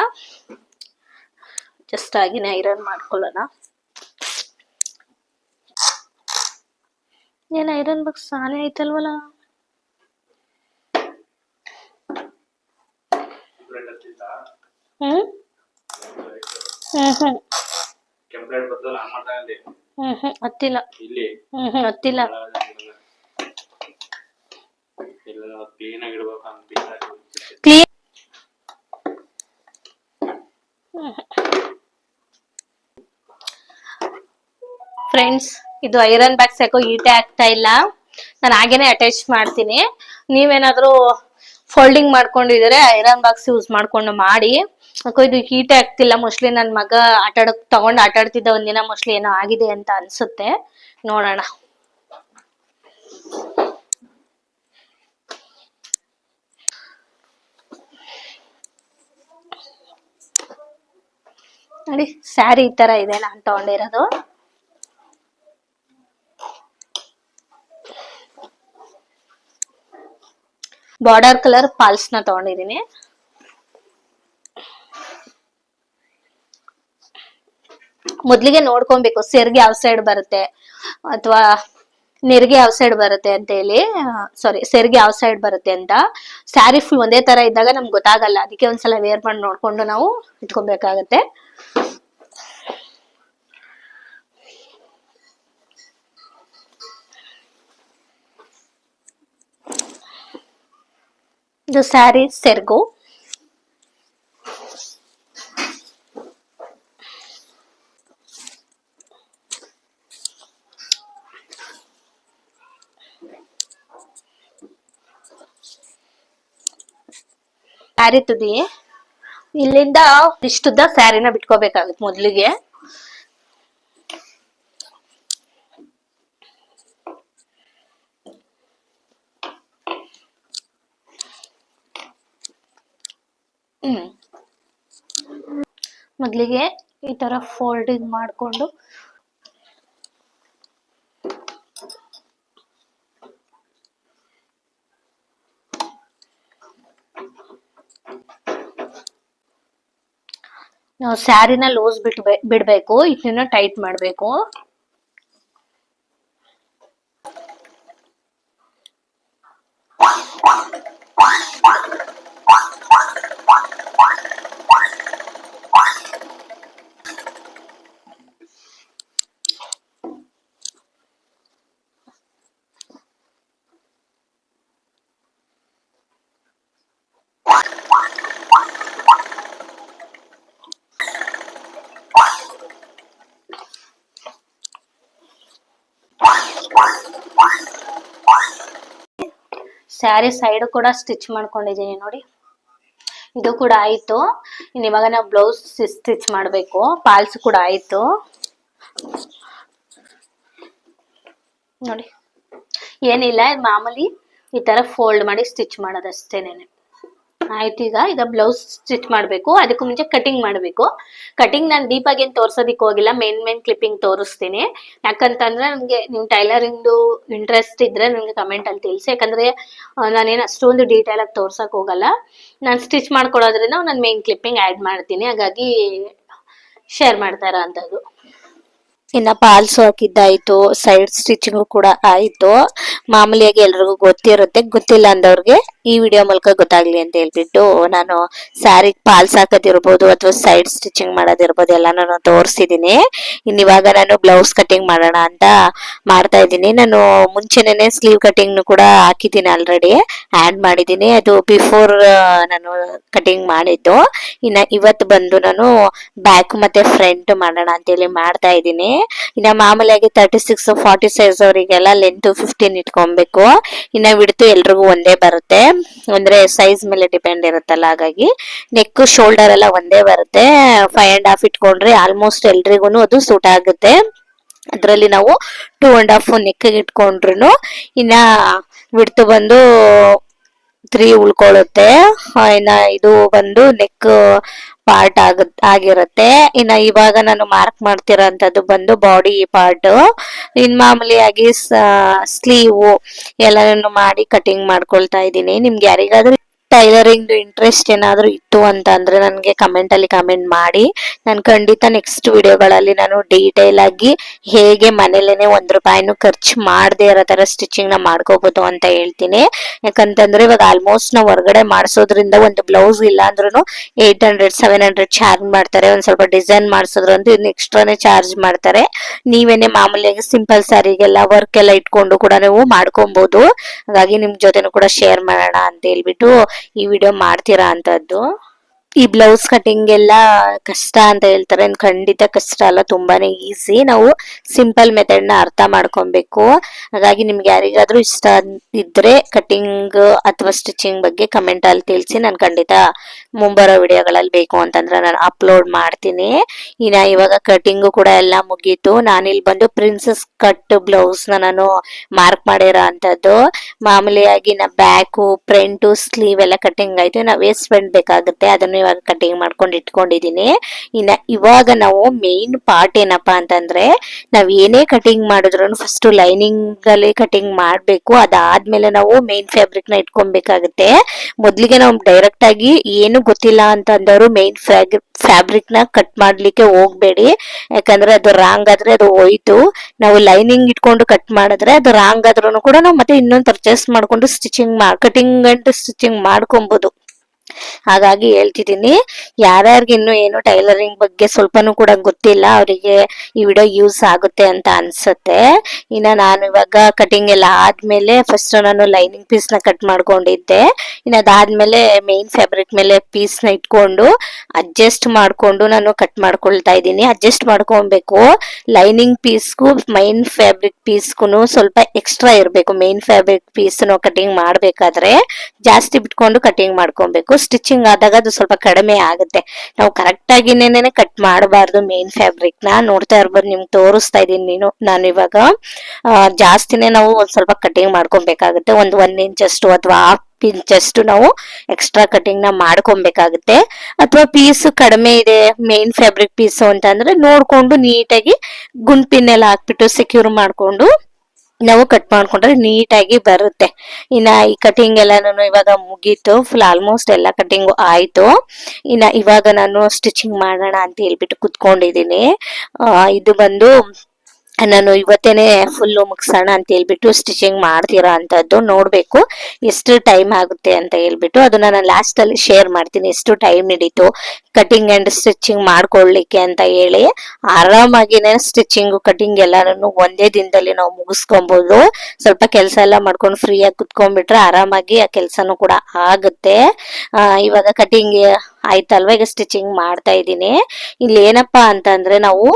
ಜಸ್ಟ್ ಆಗಿನೇ ಐರನ್ ಮಾಡ್ಕೊಳ್ಳೋಣ. ಏನ್ ಐರನ್ ಬಾಕ್ಸ್ ಸಾನೇ ಐತಲ್ವಲ್ಲ? ಹತ್ತಿಲ್ಲ. ಇಲ್ಲಿ. ಹ್ಮ್ ಹ್ಮ್ ಹತ್ತಿಲ್ಲ. ಕ್ಲೀನ್ ಫ್ರೆಂಡ್ಸ್ ಇದು ಐರನ್ ಬ್ಯಾಗ್ಸ್ ಯಾಕೋ ಈಟೆ ಆಗ್ತಾ ಇಲ್ಲ. ನಾನು ಹಾಗೇನೆ ಅಟ್ಯಾಚ್ ಮಾಡ್ತೀನಿ. ನೀವೇನಾದ್ರೂ ಫೋಲ್ಡಿಂಗ್ ಮಾಡ್ಕೊಂಡಿದ್ರೆ ಐರನ್ ಬಾಕ್ಸ್ ಯೂಸ್ ಮಾಡ್ಕೊಂಡು ಮಾಡಿ. ಇದು ಹೀಟೇ ಆಗ್ತಿಲ್ಲ ಮೋಸ್ಟ್ಲಿ ನನ್ನ ಮಗ ಆಟ ಆಡಕ್ ತಗೊಂಡ್ ಆಟ ಆಡ್ತಿದ್ದ ಒಂದಿನ ಮೋಸ್ಟ್ಲಿ ಏನೋ ಆಗಿದೆ ಅಂತ ಅನ್ಸುತ್ತೆ. ನೋಡೋಣ. ನೋಡಿ ಸ್ಯಾರಿ ಈ ತರ ಇದೆ ನಾನು ತಗೊಂಡಿರೋದು. ಬಾರ್ಡರ್ ಕಲರ್ ಪಾಲ್ಸ್ನ ತಗೊಂಡಿದೀನಿ. ಮೊದ್ಲಿಗೆ ನೋಡ್ಕೊಬೇಕು, ಸೆರ್ಗೆ ಯಾವ ಸೈಡ್ ಬರುತ್ತೆ, ಅಥವಾ ನೆರಿಗೆ ಯಾವ ಸೈಡ್ ಬರುತ್ತೆ ಅಂತ ಹೇಳಿ ಸಾರಿ ಸೆರ್ಗೆ ಯಾವ ಸೈಡ್ ಬರುತ್ತೆ ಅಂತ. ಸ್ಯಾರಿ ಫುಲ್ ಒಂದೇ ತರ ಇದ್ದಾಗ ನಮ್ಗೆ ಗೊತ್ತಾಗಲ್ಲ, ಅದಕ್ಕೆ ಒಂದ್ಸಲ ವೇರ್ ಮಾಡಿ ನೋಡ್ಕೊಂಡು ನಾವು ಇಟ್ಕೊಬೇಕಾಗತ್ತೆ. ಇದು ಸ್ಯಾರಿ ಸೆರ್ಗು ಸ್ಯಾರಿ ತುದಿ ಇಲ್ಲಿಂದ ಇಷ್ಟುದ್ದ ಸ್ಯಾರಿನ ಬಿಟ್ಕೋಬೇಕಾಗುತ್ತೆ ಮೊದ್ಲಿಗೆ. ಮೊದ್ಲಿಗೆ ಈ ತರ ಫೋಲ್ಡಿಂಗ್ ಮಾಡ್ಕೊಂಡು ನಾವು ಸ್ಯಾರಿನ ಲೂಸ್ ಬಿಟ್ಬೇ ಬಿಡ್ಬೇಕು ಇದನ್ನ ಟೈಟ್ ಮಾಡ್ಬೇಕು. ಸ್ಯಾರಿ ಸೈಡ್ ಕೂಡ ಸ್ಟಿಚ್ ಮಾಡ್ಕೊಂಡಿದ್ದೀನಿ ನೋಡಿ. ಇದು ಕೂಡ ಆಯ್ತು. ಇವಾಗ ನಾವು ಬ್ಲೌಸ್ ಸ್ಟಿಚ್ ಮಾಡಬೇಕು. ಪಾಲ್ಸ್ ಕೂಡ ಆಯ್ತು. ನೋಡಿ. ಏನಿಲ್ಲ, ಮಾಮೂಲಿ ಈ ತರ ಫೋಲ್ಡ್ ಮಾಡಿ ಸ್ಟಿಚ್ ಮಾಡೋದಷ್ಟೇನೇನೆ. ಆಯ್ತು ಈಗ ಈಗ ಬ್ಲೌಸ್ ಸ್ಟಿಚ್ ಮಾಡಬೇಕು. ಅದಕ್ಕೂ ಮುಂಚೆ ಕಟಿಂಗ್ ಮಾಡಬೇಕು. ಕಟಿಂಗ್ ನಾನು ಡೀಪ್ ಆಗಿ ಏನು ತೋರ್ಸೋದಕ್ಕೆ ಹೋಗಿಲ್ಲ. ಮೇನ್ ಮೇನ್ ಕ್ಲಿಪ್ಪಿಂಗ್ ತೋರಿಸ್ತೀನಿ. ಯಾಕಂತಂದ್ರೆ ನನಗೆ ನೀವು ಟೈಲರಿಂಗ್ದು ಇಂಟ್ರೆಸ್ಟ್ ಇದ್ರೆ ನನಗೆ ಕಮೆಂಟ್ ಅಲ್ಲಿ ತಿಳಿಸಿ. ಯಾಕಂದ್ರೆ ನಾನೇನು ಅಷ್ಟೊಂದು ಡೀಟೇಲ್ ಆಗಿ ತೋರ್ಸಕ್ ಹೋಗಲ್ಲ. ನಾನು ಸ್ಟಿಚ್ ಮಾಡ್ಕೊಡೋದ್ರಿಂದ ನಾನು ಮೇನ್ ಕ್ಲಿಪ್ಪಿಂಗ್ ಆ್ಯಡ್ ಮಾಡ್ತೀನಿ. ಹಾಗಾಗಿ ಶೇರ್ ಮಾಡ್ತಾ ಇರೋ ಇನ್ನ ಪಾಲ್ಸ್ ಹಾಕಿದ್ದಾಯ್ತು ಸೈಡ್ ಸ್ಟಿಚಿಂಗ್ ಕೂಡ ಆಯ್ತು. ಮಾಮೂಲಿಯಾಗಿ ಎಲ್ರಿಗೂ ಗೊತ್ತಿರುತ್ತೆ, ಗೊತ್ತಿಲ್ಲ ಅಂದವ್ರಿಗೆ ಈ ವಿಡಿಯೋ ಮೂಲಕ ಗೊತ್ತಾಗ್ಲಿ ಅಂತ ಹೇಳ್ಬಿಟ್ಟು ನಾನು ಸ್ಯಾರಿ ಪಾಲ್ಸ್ ಹಾಕೋದಿರ್ಬೋದು ಅಥವಾ ಸೈಡ್ ಸ್ಟಿಚಿಂಗ್ ಮಾಡೋದಿರ್ಬೋದು ಎಲ್ಲ ನಾನು ತೋರಿಸಿದೀನಿ. ಇನ್ನು ಇವಾಗ ನಾನು ಬ್ಲೌಸ್ ಕಟಿಂಗ್ ಮಾಡೋಣ ಅಂತ ಮಾಡ್ತಾ ಇದ್ದೀನಿ. ನಾನು ಮುಂಚೆನೇ ಸ್ಲೀವ್ ಕಟಿಂಗ್ ಕೂಡ ಹಾಕಿದ್ದೀನಿ ಆಲ್ರೆಡಿ ಆ್ಯಡ್ ಮಾಡಿದ್ದೀನಿ. ಅದು ಬಿಫೋರ್ ನಾನು ಕಟಿಂಗ್ ಮಾಡಿದ್ದು. ಇನ್ನ ಇವತ್ತು ಬಂದು ನಾನು ಬ್ಯಾಕ್ ಮತ್ತೆ ಫ್ರಂಟ್ ಮಾಡೋಣ ಅಂತೇಳಿ ಮಾಡ್ತಾ ಇದ್ದೀನಿ. ಇನ್ನ ಮಾಮೂಲಿಯಾಗಿ ತರ್ಟಿ ಸಿಕ್ಸ್ ಫಾರ್ಟಿ ಸೈಜ್ ಅವರಿಗೆಲ್ಲ ಲೆಂತ್ ಫಿಫ್ಟೀನ್ ಇಟ್ಕೊಬೇಕು. ಇನ್ನ ಬಿಡ್ತು ಎಲ್ರಿಗೂ ಒಂದೇ ಬರುತ್ತೆ. ಅಂದ್ರೆ ಸೈಜ್ ಮೇಲೆ ಡಿಪೆಂಡ್ ಇರುತ್ತಲ್ಲ, ಹಾಗಾಗಿ ನೆಕ್ ಶೋಲ್ಡರ್ ಎಲ್ಲ ಒಂದೇ ಬರುತ್ತೆ. ಫೈವ್ ಅಂಡ್ ಹಾಫ್ ಇಟ್ಕೊಂಡ್ರೆ ಆಲ್ಮೋಸ್ಟ್ ಎಲ್ರಿಗೂ ಅದು ಸೂಟ್ ಆಗುತ್ತೆ. ಅದರಲ್ಲಿ ನಾವು ಟೂ ಅಂಡ್ ಹಾಫ್ ನೆಕ್ ಇಟ್ಕೊಂಡ್ರು ಇನ್ನ ಬಿಡ್ತು ಬಂದು ತ್ರೀ ಉಳ್ಕೊಳ್ಳುತ್ತೆ ಇನ್ನ ಇದು ಬಂದು ನೆಕ್ ಪಾರ್ಟ್ ಆಗ, ಆಗಿರುತ್ತೆ. ಇನ್ನ ಇವಾಗ ನಾನು ಮಾರ್ಕ್ ಮಾಡ್ತಿರೋಂಥದ್ದು ಬಂದು ಬಾಡಿ ಪಾರ್ಟ್ ಇನ್ ಮಾಮೂಲಿಯಾಗಿ ಸ್ಲೀವ್ ಎಲ್ಲಾನು ಮಾಡಿ ಕಟಿಂಗ್ ಮಾಡ್ಕೊಳ್ತಾ ಇದ್ದೀನಿ. ನಿಮ್ಗೆ ಯಾರಿಗಾದ್ರೂ ಟೈಲರಿಂಗ್ ಇಂಟ್ರೆಸ್ಟ್ ಏನಾದರೂ ಇತ್ತು ಅಂತ ಅಂದ್ರೆ ನನಗೆ ಕಮೆಂಟ್ ಅಲ್ಲಿ ಕಮೆಂಟ್ ಮಾಡಿ. ನಾನು ಖಂಡಿತ ನೆಕ್ಸ್ಟ್ ವಿಡಿಯೋಗಳಲ್ಲಿ ನಾನು ಡೀಟೇಲ್ ಆಗಿ ಹೇಗೆ ಮನೇಲೇನೆ ಒಂದ್ ರೂಪಾಯಿನೂ ಖರ್ಚು ಮಾಡದೇ ಇರೋ ತರ ಸ್ಟಿಚಿಂಗ್ನ ಮಾಡ್ಕೋಬಹುದು ಅಂತ ಹೇಳ್ತೀನಿ. ಯಾಕಂತಂದ್ರೆ ಇವಾಗ ಆಲ್ಮೋಸ್ಟ್ ನಾವು ಹೊರಗಡೆ ಮಾಡಿಸೋದ್ರಿಂದ ಒಂದು ಬ್ಲೌಸ್ ಇಲ್ಲ ಅಂದ್ರೂ eight hundred seven hundred charge ಮಾಡ್ತಾರೆ. ಒಂದ್ ಸ್ವಲ್ಪ ಡಿಸೈನ್ ಮಾಡಿಸೋದ್ರು ಅಂತ ಇನ್ನು ಎಕ್ಸ್ಟ್ರಾನೇ ಚಾರ್ಜ್ ಮಾಡ್ತಾರೆ. ನೀವೇನೆ ಮಾಮೂಲಿಯಾಗಿ ಸಿಂಪಲ್ ಸ್ಯಾರಿಗೆಲ್ಲ ವರ್ಕ್ ಎಲ್ಲ ಇಟ್ಕೊಂಡು ಕೂಡ ನೀವು ಮಾಡ್ಕೊಬಹುದು ಹಾಗಾಗಿ ನಿಮ್ ಜೊತೆನೂ ಕೂಡ ಶೇರ್ ಮಾಡೋಣ ಅಂತ ಹೇಳ್ಬಿಟ್ಟು ಈ ವಿಡಿಯೋ ಮಾಡ್ತೀರಾ ಅಂತದ್ದು. ಈ ಬ್ಲೌಸ್ ಕಟಿಂಗ್ ಎಲ್ಲ ಕಷ್ಟ ಅಂತ ಹೇಳ್ತಾರೆ. ಖಂಡಿತ ಕಷ್ಟ ಅಲ್ಲ, ತುಂಬಾನೇ ಈಸಿ ನಾವು ಸಿಂಪಲ್ ಮೆಥಡ್ನ ಅರ್ಥ ಮಾಡ್ಕೊಬೇಕು. ಹಾಗಾಗಿ ನಿಮ್ಗೆ ಯಾರಿಗಾದ್ರೂ ಇಷ್ಟ ಇದ್ರೆ ಕಟಿಂಗ್ ಅಥವಾ ಸ್ಟಿಚಿಂಗ್ ಬಗ್ಗೆ ಕಮೆಂಟ್ ಅಲ್ಲಿ ತಿಳಿಸಿ. ನಾನು ಖಂಡಿತ ಮುಂಬರೋ ವಿಡಿಯೋಗಳಲ್ಲಿ ಬೇಕು ಅಂತಂದ್ರೆ ನಾನು ಅಪ್ಲೋಡ್ ಮಾಡ್ತೀನಿ. ಇನ್ನ ಇವಾಗ ಕಟಿಂಗು ಕೂಡ ಎಲ್ಲ ಮುಗೀತು. ಇಲ್ಲಿ ಬಂದು ಪ್ರಿನ್ಸಸ್ ಕಟ್ ಬ್ಲೌಸ್ ನಾನು ಮಾರ್ಕ್ ಮಾಡಿರೋ ಅಂತದ್ದು. ಮಾಮೂಲಿಯಾಗಿ ನಾ ಬ್ಯಾಕು ಪ್ರಿಂಟು ಸ್ಲೀವ್ ಎಲ್ಲ ಕಟಿಂಗ್ ಆಯ್ತು. ನಾವು ವೇಸ್ಟ್ ಫ್ರೆಂಡ್ ಬೇಕಾಗುತ್ತೆ. ಅದನ್ನು ಇವಾಗ ಕಟಿಂಗ್ ಮಾಡ್ಕೊಂಡು ಇಟ್ಕೊಂಡಿದೀನಿ. ಇನ್ನ ಇವಾಗ ನಾವು ಮೇನ್ ಪಾರ್ಟ್ ಏನಪ್ಪಾ ಅಂತಂದ್ರೆ ನಾವ್ ಏನೇ ಕಟಿಂಗ್ ಮಾಡಿದ್ರು ಫಸ್ಟ್ ಲೈನಿಂಗ್ ಅಲ್ಲಿ ಕಟಿಂಗ್ ಮಾಡ್ಬೇಕು. ಅದಾದ್ಮೇಲೆ ನಾವು ಮೇನ್ ಫ್ಯಾಬ್ರಿಕ್ನ ಇಟ್ಕೊಬೇಕಾಗುತ್ತೆ. ಮೊದ್ಲಿಗೆ ನಾವು ಡೈರೆಕ್ಟ್ ಆಗಿ ಏನು ಗೊತ್ತಿಲ್ಲ ಅಂತ ಅಂದವರು ಮೇನ್ ಫ್ಯಾಬ್ರಿಕ್ನ ಕಟ್ ಮಾಡ್ಲಿಕ್ಕೆ ಹೋಗ್ಬೇಡಿ. ಯಾಕಂದ್ರೆ ಅದು ರಾಂಗ್ ಆದ್ರೆ ಅದು ಹೋಯ್ತು. ನಾವು ಲೈನಿಂಗ್ ಇಟ್ಕೊಂಡು ಕಟ್ ಮಾಡಿದ್ರೆ ಅದು ರಾಂಗ್ ಆದ್ರೂ ಕೂಡ ನಾವು ಮತ್ತೆ ಇನ್ನೊಂದು ಪರ್ಚೇಸ್ ಮಾಡ್ಕೊಂಡು ಸ್ಟಿಚಿಂಗ್ ಕಟಿಂಗ್ ಅಂಡ್ ಸ್ಟಿಚಿಂಗ್ ಮಾಡ್ಕೊಬಹುದು ಹಾಗಾಗಿ ಹೇಳ್ತಿದ್ದೀನಿ. ಯಾರ್ಯಾರಿಗೆ ಇನ್ನು ಏನು ಟೈಲರಿಂಗ್ ಬಗ್ಗೆ ಸ್ವಲ್ಪನೂ ಕೂಡ ಗೊತ್ತಿಲ್ಲ, ಅವರಿಗೆ ಈ ವಿಡಿಯೋ ಯೂಸ್ ಆಗುತ್ತೆ ಅಂತ ಅನ್ಸುತ್ತೆ. ಇನ್ನ ನಾನು ಇವಾಗ ಕಟಿಂಗ್ ಎಲ್ಲ ಆದ್ಮೇಲೆ ಫಸ್ಟ್ ನಾನು ಲೈನಿಂಗ್ ಪೀಸ್ನ ಕಟ್ ಮಾಡ್ಕೊಂಡಿದ್ದೆ. ಇನ್ನ ಅದಾದ್ಮೇಲೆ ಮೇನ್ ಫ್ಯಾಬ್ರಿಕ್ ಮೇಲೆ ಪೀಸ್ನ ಇಟ್ಕೊಂಡು ಅಡ್ಜಸ್ಟ್ ಮಾಡ್ಕೊಂಡು ನಾನು ಕಟ್ ಮಾಡ್ಕೊಳ್ತಾ ಇದ್ದೀನಿ. ಅಡ್ಜಸ್ಟ್ ಮಾಡ್ಕೊಬೇಕು. ಲೈನಿಂಗ್ ಪೀಸ್ಗೂ ಮೈನ್ ಫ್ಯಾಬ್ರಿಕ್ ಪೀಸ್ಗೂ ಸ್ವಲ್ಪ ಎಕ್ಸ್ಟ್ರಾ ಇರಬೇಕು. ಮೇನ್ ಫ್ಯಾಬ್ರಿಕ್ ಪೀಸ್ ನಾವು ಕಟಿಂಗ್ ಮಾಡ್ಬೇಕಾದ್ರೆ ಜಾಸ್ತಿ ಬಿಟ್ಕೊಂಡು ಕಟಿಂಗ್ ಮಾಡ್ಕೊಬೇಕು. ಸ್ಟಿಚಿಂಗ್ ಆದಾಗ ಅದು ಸ್ವಲ್ಪ ಕಡಿಮೆ ಆಗುತ್ತೆ. ನಾವು ಕರೆಕ್ಟ್ ಆಗಿನೇನೆ ಕಟ್ ಮಾಡಬಾರ್ದು ಮೇನ್ ಫ್ಯಾಬ್ರಿಕ್ನ. ನೋಡ್ತಾ ಇರ್ಬೋದು ನಿಮ್ಗೆ ತೋರಿಸ್ತಾ ಇದೀನಿ ನೀನು. ನಾನು ಇವಾಗ ಜಾಸ್ತಿನೇ ನಾವು ಒಂದ್ ಸ್ವಲ್ಪ ಕಟಿಂಗ್ ಮಾಡ್ಕೊಬೇಕಾಗುತ್ತೆ. ಒಂದ್ ಒನ್ ಇಂಚ್ ಅಷ್ಟು ಅಥವಾ ಹಾಫ್ ಇಂಚ್ ಅಷ್ಟು ನಾವು ಎಕ್ಸ್ಟ್ರಾ ಕಟಿಂಗ್ನ ಮಾಡ್ಕೊಬೇಕಾಗುತ್ತೆ. ಅಥವಾ ಪೀಸ್ ಕಡಿಮೆ ಇದೆ ಮೇನ್ ಫ್ಯಾಬ್ರಿಕ್ ಪೀಸ್ ಅಂತ ಅಂದ್ರೆ ನೋಡ್ಕೊಂಡು ನೀಟಾಗಿ ಗುಂಪಿನೆಲ್ಲ ಹಾಕ್ಬಿಟ್ಟು ಸೆಕ್ಯೂರ್ ಮಾಡ್ಕೊಂಡು ನಾವು ಕಟ್ ಮಾಡ್ಕೊಂಡ್ರೆ ನೀಟಾಗಿ ಬರುತ್ತೆ. ಇನ್ನ ಈ ಕಟಿಂಗ್ ಎಲ್ಲಾನು ಇವಾಗ ಮುಗೀತು. ಫುಲ್ ಆಲ್ಮೋಸ್ಟ್ ಎಲ್ಲ ಕಟಿಂಗ್ ಆಯ್ತು. ಇನ್ನ ಇವಾಗ ನಾನು ಸ್ಟಿಚಿಂಗ್ ಮಾಡೋಣ ಅಂತ ಹೇಳ್ಬಿಟ್ಟು ಕುತ್ಕೊಂಡಿದ್ದೀನಿ. ಇದು ಬಂದು ನಾನು ಇವತ್ತೇನೆ ಫುಲ್ಲು ಮುಗಿಸೋಣ ಅಂತ ಹೇಳ್ಬಿಟ್ಟು ಸ್ಟಿಚಿಂಗ್ ಮಾಡ್ತಿರೋ ಅಂತದ್ದು ನೋಡ್ಬೇಕು. ಎಷ್ಟು ಟೈಮ್ ಆಗುತ್ತೆ ಅಂತ ಹೇಳ್ಬಿಟ್ಟು ಅದನ್ನ ನಾನು ಲಾಸ್ಟ್ ಅಲ್ಲಿ ಶೇರ್ ಮಾಡ್ತೀನಿ. ಎಷ್ಟು ಟೈಮ್ ಹಿಡಿತು ಕಟಿಂಗ್ ಅಂಡ್ ಸ್ಟಿಚಿಂಗ್ ಮಾಡ್ಕೊಳ್ಳಿಕ್ಕೆ ಅಂತ ಹೇಳಿ ಆರಾಮಾಗಿನೇ ಸ್ಟಿಚಿಂಗ್ ಕಟಿಂಗ್ ಎಲ್ಲಾನು ಒಂದೇ ದಿನದಲ್ಲಿ ನಾವು ಮುಗಿಸ್ಕೊಬೋದು. ಸ್ವಲ್ಪ ಕೆಲಸ ಎಲ್ಲ ಮಾಡ್ಕೊಂಡು ಫ್ರೀಯಾಗಿ ಕುತ್ಕೊಂಡ್ಬಿಟ್ರೆ ಆರಾಮಾಗಿ ಆ ಕೆಲಸನೂ ಕೂಡ ಆಗುತ್ತೆ. ಇವಾಗ ಕಟಿಂಗ್ ಆಯ್ತಲ್ವಾ ಈಗ ಸ್ಟಿಚಿಂಗ್ ಮಾಡ್ತಾ ಇದ್ದೀನಿ. ಇಲ್ಲಿ ಏನಪ್ಪಾ ಅಂತಂದ್ರೆ ನಾವು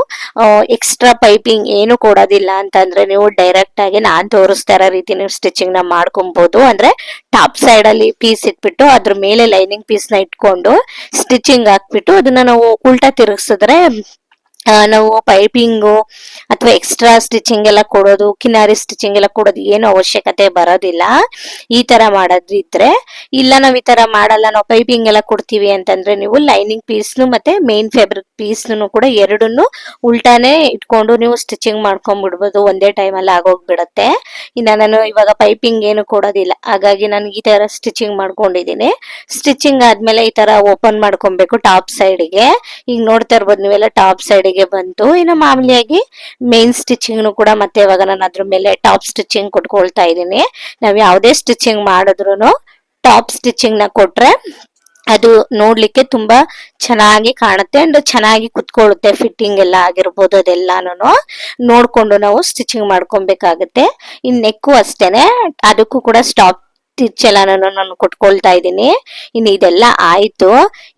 ಎಕ್ಸ್ಟ್ರಾ ಪೈಪಿಂಗ್ ಏನು ಕೊಡೋದಿಲ್ಲ ಅಂತಂದ್ರೆ ನೀವು ಡೈರೆಕ್ಟ್ ಆಗಿ ನಾನ್ ತೋರಿಸ್ತಾ ಇರೋ ರೀತಿ ನೀವು ಸ್ಟಿಚಿಂಗ್ನ ಮಾಡ್ಕೊಬಹುದು ಅಂದ್ರೆ ಟಾಪ್ ಸೈಡ್ ಅಲ್ಲಿ ಪೀಸ್ ಇಟ್ಬಿಟ್ಟು ಅದ್ರ ಮೇಲೆ ಲೈನಿಂಗ್ ಪೀಸ್ನ ಇಟ್ಕೊಂಡು ಸ್ಟಿಚಿಂಗ್ ಹಾಕ್ಬಿಟ್ಟು ಅದನ್ನ ನಾವು ಉಲ್ಟಾ ತಿರುಗಿಸಿದ್ರೆ ನಾವು ಪೈಪಿಂಗು ಅಥವಾ ಎಕ್ಸ್ಟ್ರಾ ಸ್ಟಿಚಿಂಗ್ ಎಲ್ಲ ಕೊಡೋದು, ಕಿನಾರಿ ಸ್ಟಿಚಿಂಗ್ ಎಲ್ಲ ಕೊಡೋದು ಏನು ಅವಶ್ಯಕತೆ ಬರೋದಿಲ್ಲ. ಈ ತರ ಮಾಡೋದಿದ್ರೆ, ಇಲ್ಲ ನಾವು ಈ ತರ ಮಾಡಲ್ಲ, ನಾವು ಪೈಪಿಂಗ್ ಎಲ್ಲ ಕೊಡ್ತೀವಿ ಅಂತಂದ್ರೆ ನೀವು ಲೈನಿಂಗ್ ಪೀಸ್ನು ಮತ್ತೆ ಮೇನ್ ಫ್ಯಾಬ್ರಿಕ್ ಪೀಸ್ನು ಕೂಡ ಎರಡನ್ನು ಉಲ್ಟಾನೇ ಇಟ್ಕೊಂಡು ನೀವು ಸ್ಟಿಚಿಂಗ್ ಮಾಡ್ಕೊಂಡ್ಬಿಡ್ಬೋದು ಒಂದೇ ಟೈಮಲ್ಲಿ ಆಗೋಗ್ಬಿಡತ್ತೆ. ಇನ್ನ ನಾನು ಇವಾಗ ಪೈಪಿಂಗ್ ಏನು ಕೊಡೋದಿಲ್ಲ. ಹಾಗಾಗಿ ನಾನು ಈ ತರ ಸ್ಟಿಚಿಂಗ್ ಮಾಡ್ಕೊಂಡಿದ್ದೀನಿ. ಸ್ಟಿಚಿಂಗ್ ಆದ್ಮೇಲೆ ಈ ತರ ಓಪನ್ ಮಾಡ್ಕೊಬೇಕು ಟಾಪ್ ಸೈಡ್ಗೆ. ಈಗ ನೋಡ್ತಾ ಇರ್ಬೋದು ನೀವೆಲ್ಲ ಟಾಪ್ ಸೈಡ್ಗೆ ಬಂತು. ಇನ್ನು ಮಾಮೂಲಿಯಾಗಿ ಮೇನ್ ಸ್ಟಿಚಿಂಗ್ ಕೂಡ ಮತ್ತೆ ಇವಾಗ ನಾನು ಅದ್ರ ಮೇಲೆ ಟಾಪ್ ಸ್ಟಿಚಿಂಗ್ ಕೊಟ್ಕೊಳ್ತಾ ಇದ್ದೀನಿ. ನಾವ್ ಯಾವುದೇ ಸ್ಟಿಚಿಂಗ್ ಮಾಡಿದ್ರು ಟಾಪ್ ಸ್ಟಿಚಿಂಗ್ನ ಕೊಟ್ರೆ ಅದು ನೋಡ್ಲಿಕ್ಕೆ ತುಂಬಾ ಚೆನ್ನಾಗಿ ಕಾಣುತ್ತೆ ಅಂಡ್ ಚೆನ್ನಾಗಿ ಕುತ್ಕೊಳ್ಳುತ್ತೆ ಫಿಟ್ಟಿಂಗ್ ಎಲ್ಲ ಆಗಿರ್ಬೋದು ಅದೆಲ್ಲಾನು ನೋಡ್ಕೊಂಡು ನಾವು ಸ್ಟಿಚಿಂಗ್ ಮಾಡ್ಕೊಬೇಕಾಗುತ್ತೆ. ಇನ್ ನೆಕ್ಕು ಅಷ್ಟೇನೆ. ಅದಕ್ಕೂ ಕೂಡ ಸ್ಟಾಪ್ ಸ್ಟಿಚ್ ಎಲ್ಲ ನಾನು ಕೊಟ್ಕೊಳ್ತಾ ಇದ್ದೀನಿ. ಇನ್ನು ಇದೆಲ್ಲ ಆಯಿತು.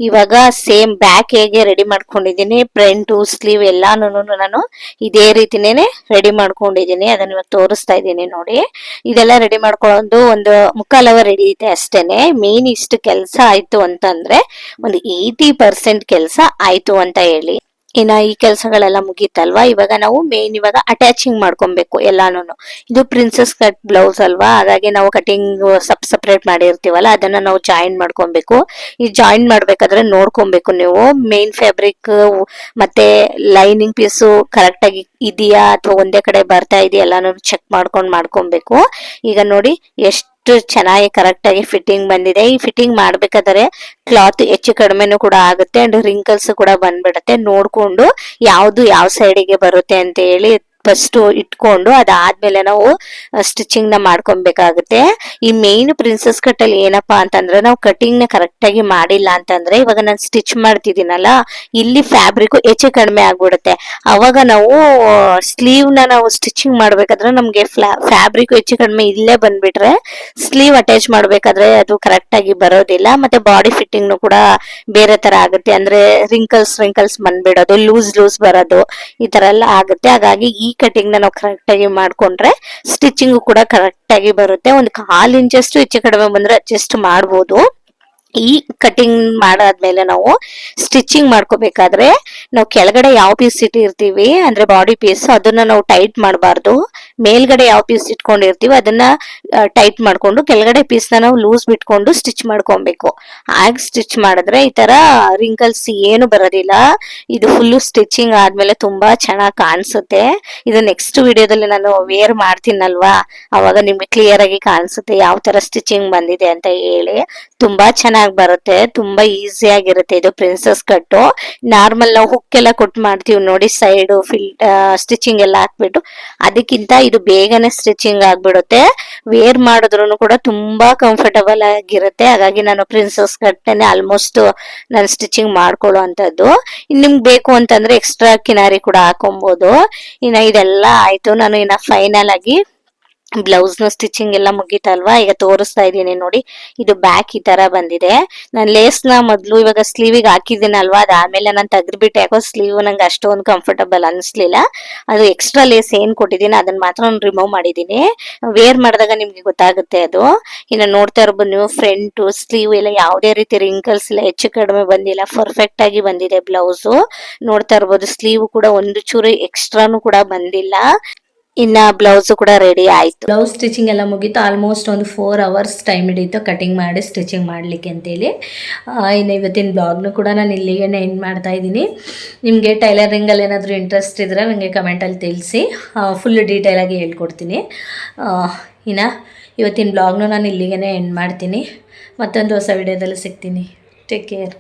ಇವಾಗ ಸೇಮ್ ಬ್ಯಾಕ್ ಹೇಗೆ ರೆಡಿ ಮಾಡ್ಕೊಂಡಿದ್ದೀನಿ ಫ್ರಂಟು ಸ್ಲೀವ್ ಎಲ್ಲಾನು ನಾನು ಇದೇ ರೀತಿನೇ ರೆಡಿ ಮಾಡ್ಕೊಂಡಿದ್ದೀನಿ. ಅದನ್ನ ಇವಾಗ ತೋರಿಸ್ತಾ ಇದ್ದೀನಿ ನೋಡಿ. ಇದೆಲ್ಲ ರೆಡಿ ಮಾಡ್ಕೊಳ್ಳೋದು ಒಂದು ಮುಕ್ಕಾಲ್ ಅವರ್ ರೆಡಿ ಐತೆ ಅಷ್ಟೇನೆ. ಮೇನ್ ಇಷ್ಟು ಕೆಲಸ ಆಯ್ತು ಅಂತಂದ್ರೆ ಒಂದು ಏಯ್ಟಿ ಪರ್ಸೆಂಟ್ ಕೆಲಸ ಆಯ್ತು ಅಂತ ಹೇಳಿ. ಇನ್ನ ಈ ಕೆಲಸಗಳೆಲ್ಲ ಮುಗೀತಲ್ವಾ? ಇವಾಗ ನಾವು ಮೇನ್ ಇವಾಗ ಅಟ್ಯಾಚಿಂಗ್ ಮಾಡ್ಕೊಬೇಕು ಎಲ್ಲಾನು ಇದು ಪ್ರಿನ್ಸಸ್ ಕಟ್ ಬ್ಲೌಸ್ ಅಲ್ವಾ? ಹಾಗಾಗಿ ನಾವು ಕಟಿಂಗ್ ಸಪ್ ಸಪ್ರೇಟ್ ಮಾಡಿರ್ತೀವಲ್ಲ, ಅದನ್ನ ನಾವು ಜಾಯಿನ್ ಮಾಡ್ಕೊಬೇಕು. ಈ ಜಾಯಿನ್ ಮಾಡ್ಬೇಕಾದ್ರೆ ನೋಡ್ಕೊಬೇಕು ನೀವು. ಮೇನ್ ಫ್ಯಾಬ್ರಿಕ್ ಮತ್ತೆ ಲೈನಿಂಗ್ ಪೀಸು ಕರೆಕ್ಟ್ ಆಗಿ ಇದೆಯಾ? ಅಥವಾ ಒಂದೇ ಕಡೆ ಬರ್ತಾ ಇದೆಯಾ? ಎಲ್ಲಾನು ಚೆಕ್ ಮಾಡ್ಕೊಂಡು ಮಾಡ್ಕೊಬೇಕು. ಈಗ ನೋಡಿ, ಎಷ್ಟು ಚೆನ್ನಾಗಿ ಕರೆಕ್ಟ್ ಆಗಿ ಫಿಟ್ಟಿಂಗ್ ಬಂದಿದೆ. ಈ ಫಿಟ್ಟಿಂಗ್ ಮಾಡ್ಬೇಕಾದ್ರೆ ಕ್ಲಾತ್ ಹೆಚ್ಚು ಕಡಿಮೆನು ಕೂಡ ಆಗುತ್ತೆ ಅಂಡ್ ರಿಂಕಲ್ಸ್ ಕೂಡ ಬಂದ್ಬಿಡುತ್ತೆ. ನೋಡ್ಕೊಂಡು ಯಾವ್ದು ಯಾವ ಸೈಡಿಗೆ ಬರುತ್ತೆ ಅಂತ ಹೇಳಿ ಫಸ್ಟ್ ಇಟ್ಕೊಂಡು ಅದಾದ್ಮೇಲೆ ನಾವು ಸ್ಟಿಚಿಂಗ್ನ ಮಾಡ್ಕೊಬೇಕಾಗುತ್ತೆ. ಈ ಮೇನ್ ಪ್ರಿನ್ಸಸ್ ಕಟ್ ಅಲ್ಲಿ ಏನಪ್ಪಾ ಅಂತಂದ್ರೆ ನಾವು ಕಟಿಂಗ್ನ ಕರೆಕ್ಟ್ ಆಗಿ ಮಾಡಿಲ್ಲ ಅಂತಂದ್ರೆ ಇವಾಗ ನಾನು ಸ್ಟಿಚ್ ಮಾಡ್ತಿದ್ದೀನಲ್ಲ, ಇಲ್ಲಿ ಫ್ಯಾಬ್ರಿಕ್ ಹೆಚ್ಚು ಕಡಿಮೆ ಆಗ್ಬಿಡುತ್ತೆ. ಅವಾಗ ನಾವು ಸ್ಲೀವ್ನ ನಾವು ಸ್ಟಿಚಿಂಗ್ ಮಾಡ್ಬೇಕಾದ್ರೆ ನಮ್ಗೆ ಫ್ಯಾಬ್ರಿಕ್ ಹೆಚ್ಚು ಕಡಿಮೆ ಇಲ್ಲೇ ಬಂದ್ಬಿಟ್ರೆ ಸ್ಲೀವ್ ಅಟ್ಯಾಚ್ ಮಾಡ್ಬೇಕಾದ್ರೆ ಅದು ಕರೆಕ್ಟ್ ಆಗಿ ಬರೋದಿಲ್ಲ. ಮತ್ತೆ ಬಾಡಿ ಫಿಟ್ಟಿಂಗ್ ಕೂಡ ಬೇರೆ ತರ ಆಗುತ್ತೆ. ಅಂದ್ರೆ ರಿಂಕಲ್ಸ್ ರಿಂಕಲ್ಸ್ ಬಂದ್ಬಿಡೋದು ಲೂಸ್ ಲೂಸ್ ಬರೋದು, ಈ ತರ ಎಲ್ಲ ಆಗುತ್ತೆ. ಹಾಗಾಗಿ ಈ ಕಟಿಂಗ್ನ ನಾವು ಕರೆಕ್ಟ್ ಆಗಿ ಮಾಡ್ಕೊಂಡ್ರೆ ಸ್ಟಿಚಿಂಗ್ ಕೂಡ ಕರೆಕ್ಟ್ ಆಗಿ ಬರುತ್ತೆ. ಒಂದು ಕಾಲ್ ಇಂಚಷ್ಟು ಹೆಚ್ಚು ಕಡಿಮೆ ಬಂದ್ರೆ ಅಡ್ಜಸ್ಟ್ ಮಾಡ್ಬೋದು. ಈ ಕಟಿಂಗ್ ಮಾಡಾದ್ಮೇಲೆ ನಾವು ಸ್ಟಿಚಿಂಗ್ ಮಾಡ್ಕೋಬೇಕಾದ್ರೆ ನಾವು ಕೆಳಗಡೆ ಯಾವ ಪೀಸ್ ಇಟ್ಟಿರ್ತೀವಿ ಅಂದ್ರೆ ಬಾಡಿ ಪೀಸ್ ಅದನ್ನ ನಾವು ಟೈಟ್ ಮಾಡಬಾರ್ದು. ಮೇಲ್ಗಡೆ ಯಾವ ಪೀಸ್ ಇಟ್ಕೊಂಡಿರ್ತೀವಿ ಅದನ್ನ ಟೈಟ್ ಮಾಡ್ಕೊಂಡು ಕೆಳಗಡೆ ಪೀಸ್ನ ನಾವು ಲೂಸ್ ಬಿಟ್ಕೊಂಡು ಸ್ಟಿಚ್ ಮಾಡ್ಕೊಬೇಕು. ಆಗ ಸ್ಟಿಚ್ ಮಾಡಿದ್ರೆ ಈ ತರ ರಿಂಕಲ್ಸ್ ಏನು ಬರೋದಿಲ್ಲ. ಇದು ಫುಲ್ಲು ಸ್ಟಿಚಿಂಗ್ ಆದ್ಮೇಲೆ ತುಂಬಾ ಚೆನ್ನಾಗಿ ಕಾಣಿಸುತ್ತೆ. ಇದು ನೆಕ್ಸ್ಟ್ ವಿಡಿಯೋದಲ್ಲಿ ನಾನು ವೇರ್ ಮಾಡ್ತೀನಲ್ವಾ? ಅವಾಗ ನಿಮ್ಗೆ ಕ್ಲಿಯರ್ ಆಗಿ ಕಾಣಿಸುತ್ತೆ ಯಾವ ತರ ಸ್ಟಿಚಿಂಗ್ ಬಂದಿದೆ ಅಂತ ಹೇಳಿ. ತುಂಬಾ ಚೆನ್ನಾಗಿ ಬರುತ್ತೆ. ತುಂಬಾ ಈಸಿ ಆಗಿರುತ್ತೆ ಇದು ಪ್ರಿನ್ಸಸ್ ಕಟ್ಟು ನಾರ್ಮಲ್ ನಾವು ಹುಕ್ ಎಲ್ಲ ಕೊಟ್ಟು ಮಾಡ್ತೀವಿ ನೋಡಿ ಸೈಡ್ ಫಿಲ್ ಸ್ಟಿಚಿಂಗ್ ಎಲ್ಲ ಹಾಕ್ಬಿಟ್ಟು. ಅದಕ್ಕಿಂತ ಇದು ಬೇಗನೆ ಸ್ಟಿಚಿಂಗ್ ಆಗ್ಬಿಡುತ್ತೆ. ವೇರ್ ಮಾಡಿದ್ರು ಕೂಡ ತುಂಬಾ ಕಂಫರ್ಟಬಲ್ ಆಗಿರುತ್ತೆ. ಹಾಗಾಗಿ ನಾನು ಪ್ರಿನ್ಸಸ್ ಕಟ್ಟನೆ ಆಲ್ಮೋಸ್ಟ್ ನಾನು ಸ್ಟಿಚಿಂಗ್ ಮಾಡ್ಕೊಳ್ಳೋ ಅಂತದ್ದು ನಿಮ್ಗೆ ಬೇಕು ಅಂತಂದ್ರೆ ಎಕ್ಸ್ಟ್ರಾ ಕಿನಾರಿ ಕೂಡ ಹಾಕೊಬಹುದು ಇನ್ನ ಇದೆಲ್ಲ ಆಯ್ತು. ನಾನು ಇನ್ನ ಫೈನಲ್ ಆಗಿ ಬ್ಲೌಸ್ನ ಸ್ಟಿಚಿಂಗ್ ಎಲ್ಲ ಮುಗೀತಲ್ವಾ? ಈಗ ತೋರಿಸ್ತಾ ಇದ್ದೀನಿ ನೋಡಿ. ಇದು ಬ್ಯಾಕ್ ಈ ತರ ಬಂದಿದೆ. ನಾನು ಲೇಸ್ನ ಮೊದ್ಲು ಇವಾಗ ಸ್ಲೀವಿಗೆ ಹಾಕಿದ್ದೀನಲ್ವಾ? ಅದಾದ್ಮೇಲೆ ನಾನು ತೆಗ್ದ್ಬಿಟ್ಟು. ಯಾಕೋ ಸ್ಲೀವ್ ನಂಗೆ ಅಷ್ಟೊಂದು ಕಂಫರ್ಟಬಲ್ ಅನಿಸ್ಲಿಲ್ಲ. ಅದು ಎಕ್ಸ್ಟ್ರಾ ಲೇಸ್ ಏನ್ ಕೊಟ್ಟಿದ್ದೀನಿ ಅದನ್ನ ಮಾತ್ರ ನಾನು ರಿಮೂವ್ ಮಾಡಿದ್ದೀನಿ. ವೇರ್ ಮಾಡಿದಾಗ ನಿಮ್ಗೆ ಗೊತ್ತಾಗುತ್ತೆ ಅದು. ಇನ್ನು ನೋಡ್ತಾ ಇರ್ಬೋದು ನೀವು ಫ್ರಂಟ್ ಸ್ಲೀವ್ ಎಲ್ಲ ಯಾವುದೇ ರೀತಿ ರಿಂಕಲ್ಸ್ ಇಲ್ಲ, ಹೆಚ್ಚು ಕಡಿಮೆ ಬಂದಿಲ್ಲ. ಪರ್ಫೆಕ್ಟ್ ಆಗಿ ಬಂದಿದೆ ಬ್ಲೌಸ್. ನೋಡ್ತಾ ಇರ್ಬೋದು ಸ್ಲೀವ್ ಕೂಡ ಒಂದು ಚೂರು ಎಕ್ಸ್ಟ್ರಾನು ಕೂಡ ಬಂದಿಲ್ಲ. ಇನ್ನ ಬ್ಲೌಸ್ ಕೂಡ ರೆಡಿ ಆಯ್ತು. ಬ್ಲೌಸ್ ಸ್ಟಿಚಿಂಗ್ ಎಲ್ಲ ಮುಗೀತು. ಆಲ್ಮೋಸ್ಟ್ ಒಂದು ಫೋರ್ ಅವರ್ಸ್ ಟೈಮ್ ಹಿಡಿಯಿತು ಕಟಿಂಗ್ ಮಾಡಿ ಸ್ಟಿಚಿಂಗ್ ಮಾಡಲಿಕ್ಕೆ ಅಂತೇಳಿ. ಇನ್ನು ಇವತ್ತಿನ ಬ್ಲಾಗ್ನು ಕೂಡ ನಾನು ಇಲ್ಲಿಗೆ ಎಂಡ್ ಮಾಡ್ತಾ ಇದ್ದೀನಿ. ನಿಮಗೆ ಟೈಲರಿಂಗಲ್ಲಿ ಏನಾದರೂ ಇಂಟ್ರೆಸ್ಟ್ ಇದ್ದರೆ ನನಗೆ ಕಮೆಂಟಲ್ಲಿ ತಿಳಿಸಿ. ಫುಲ್ ಡೀಟೇಲಾಗಿ ಹೇಳ್ಕೊಡ್ತೀನಿ. ಇನ್ನು ಇವತ್ತಿನ ಬ್ಲಾಗ್ನು ನಾನು ಇಲ್ಲಿಗೆ ಎಂಡ್ ಮಾಡ್ತೀನಿ. ಮತ್ತೊಂದು ಹೊಸ ವಿಡಿಯೋದಲ್ಲಿ ಸಿಗ್ತೀನಿ. Take care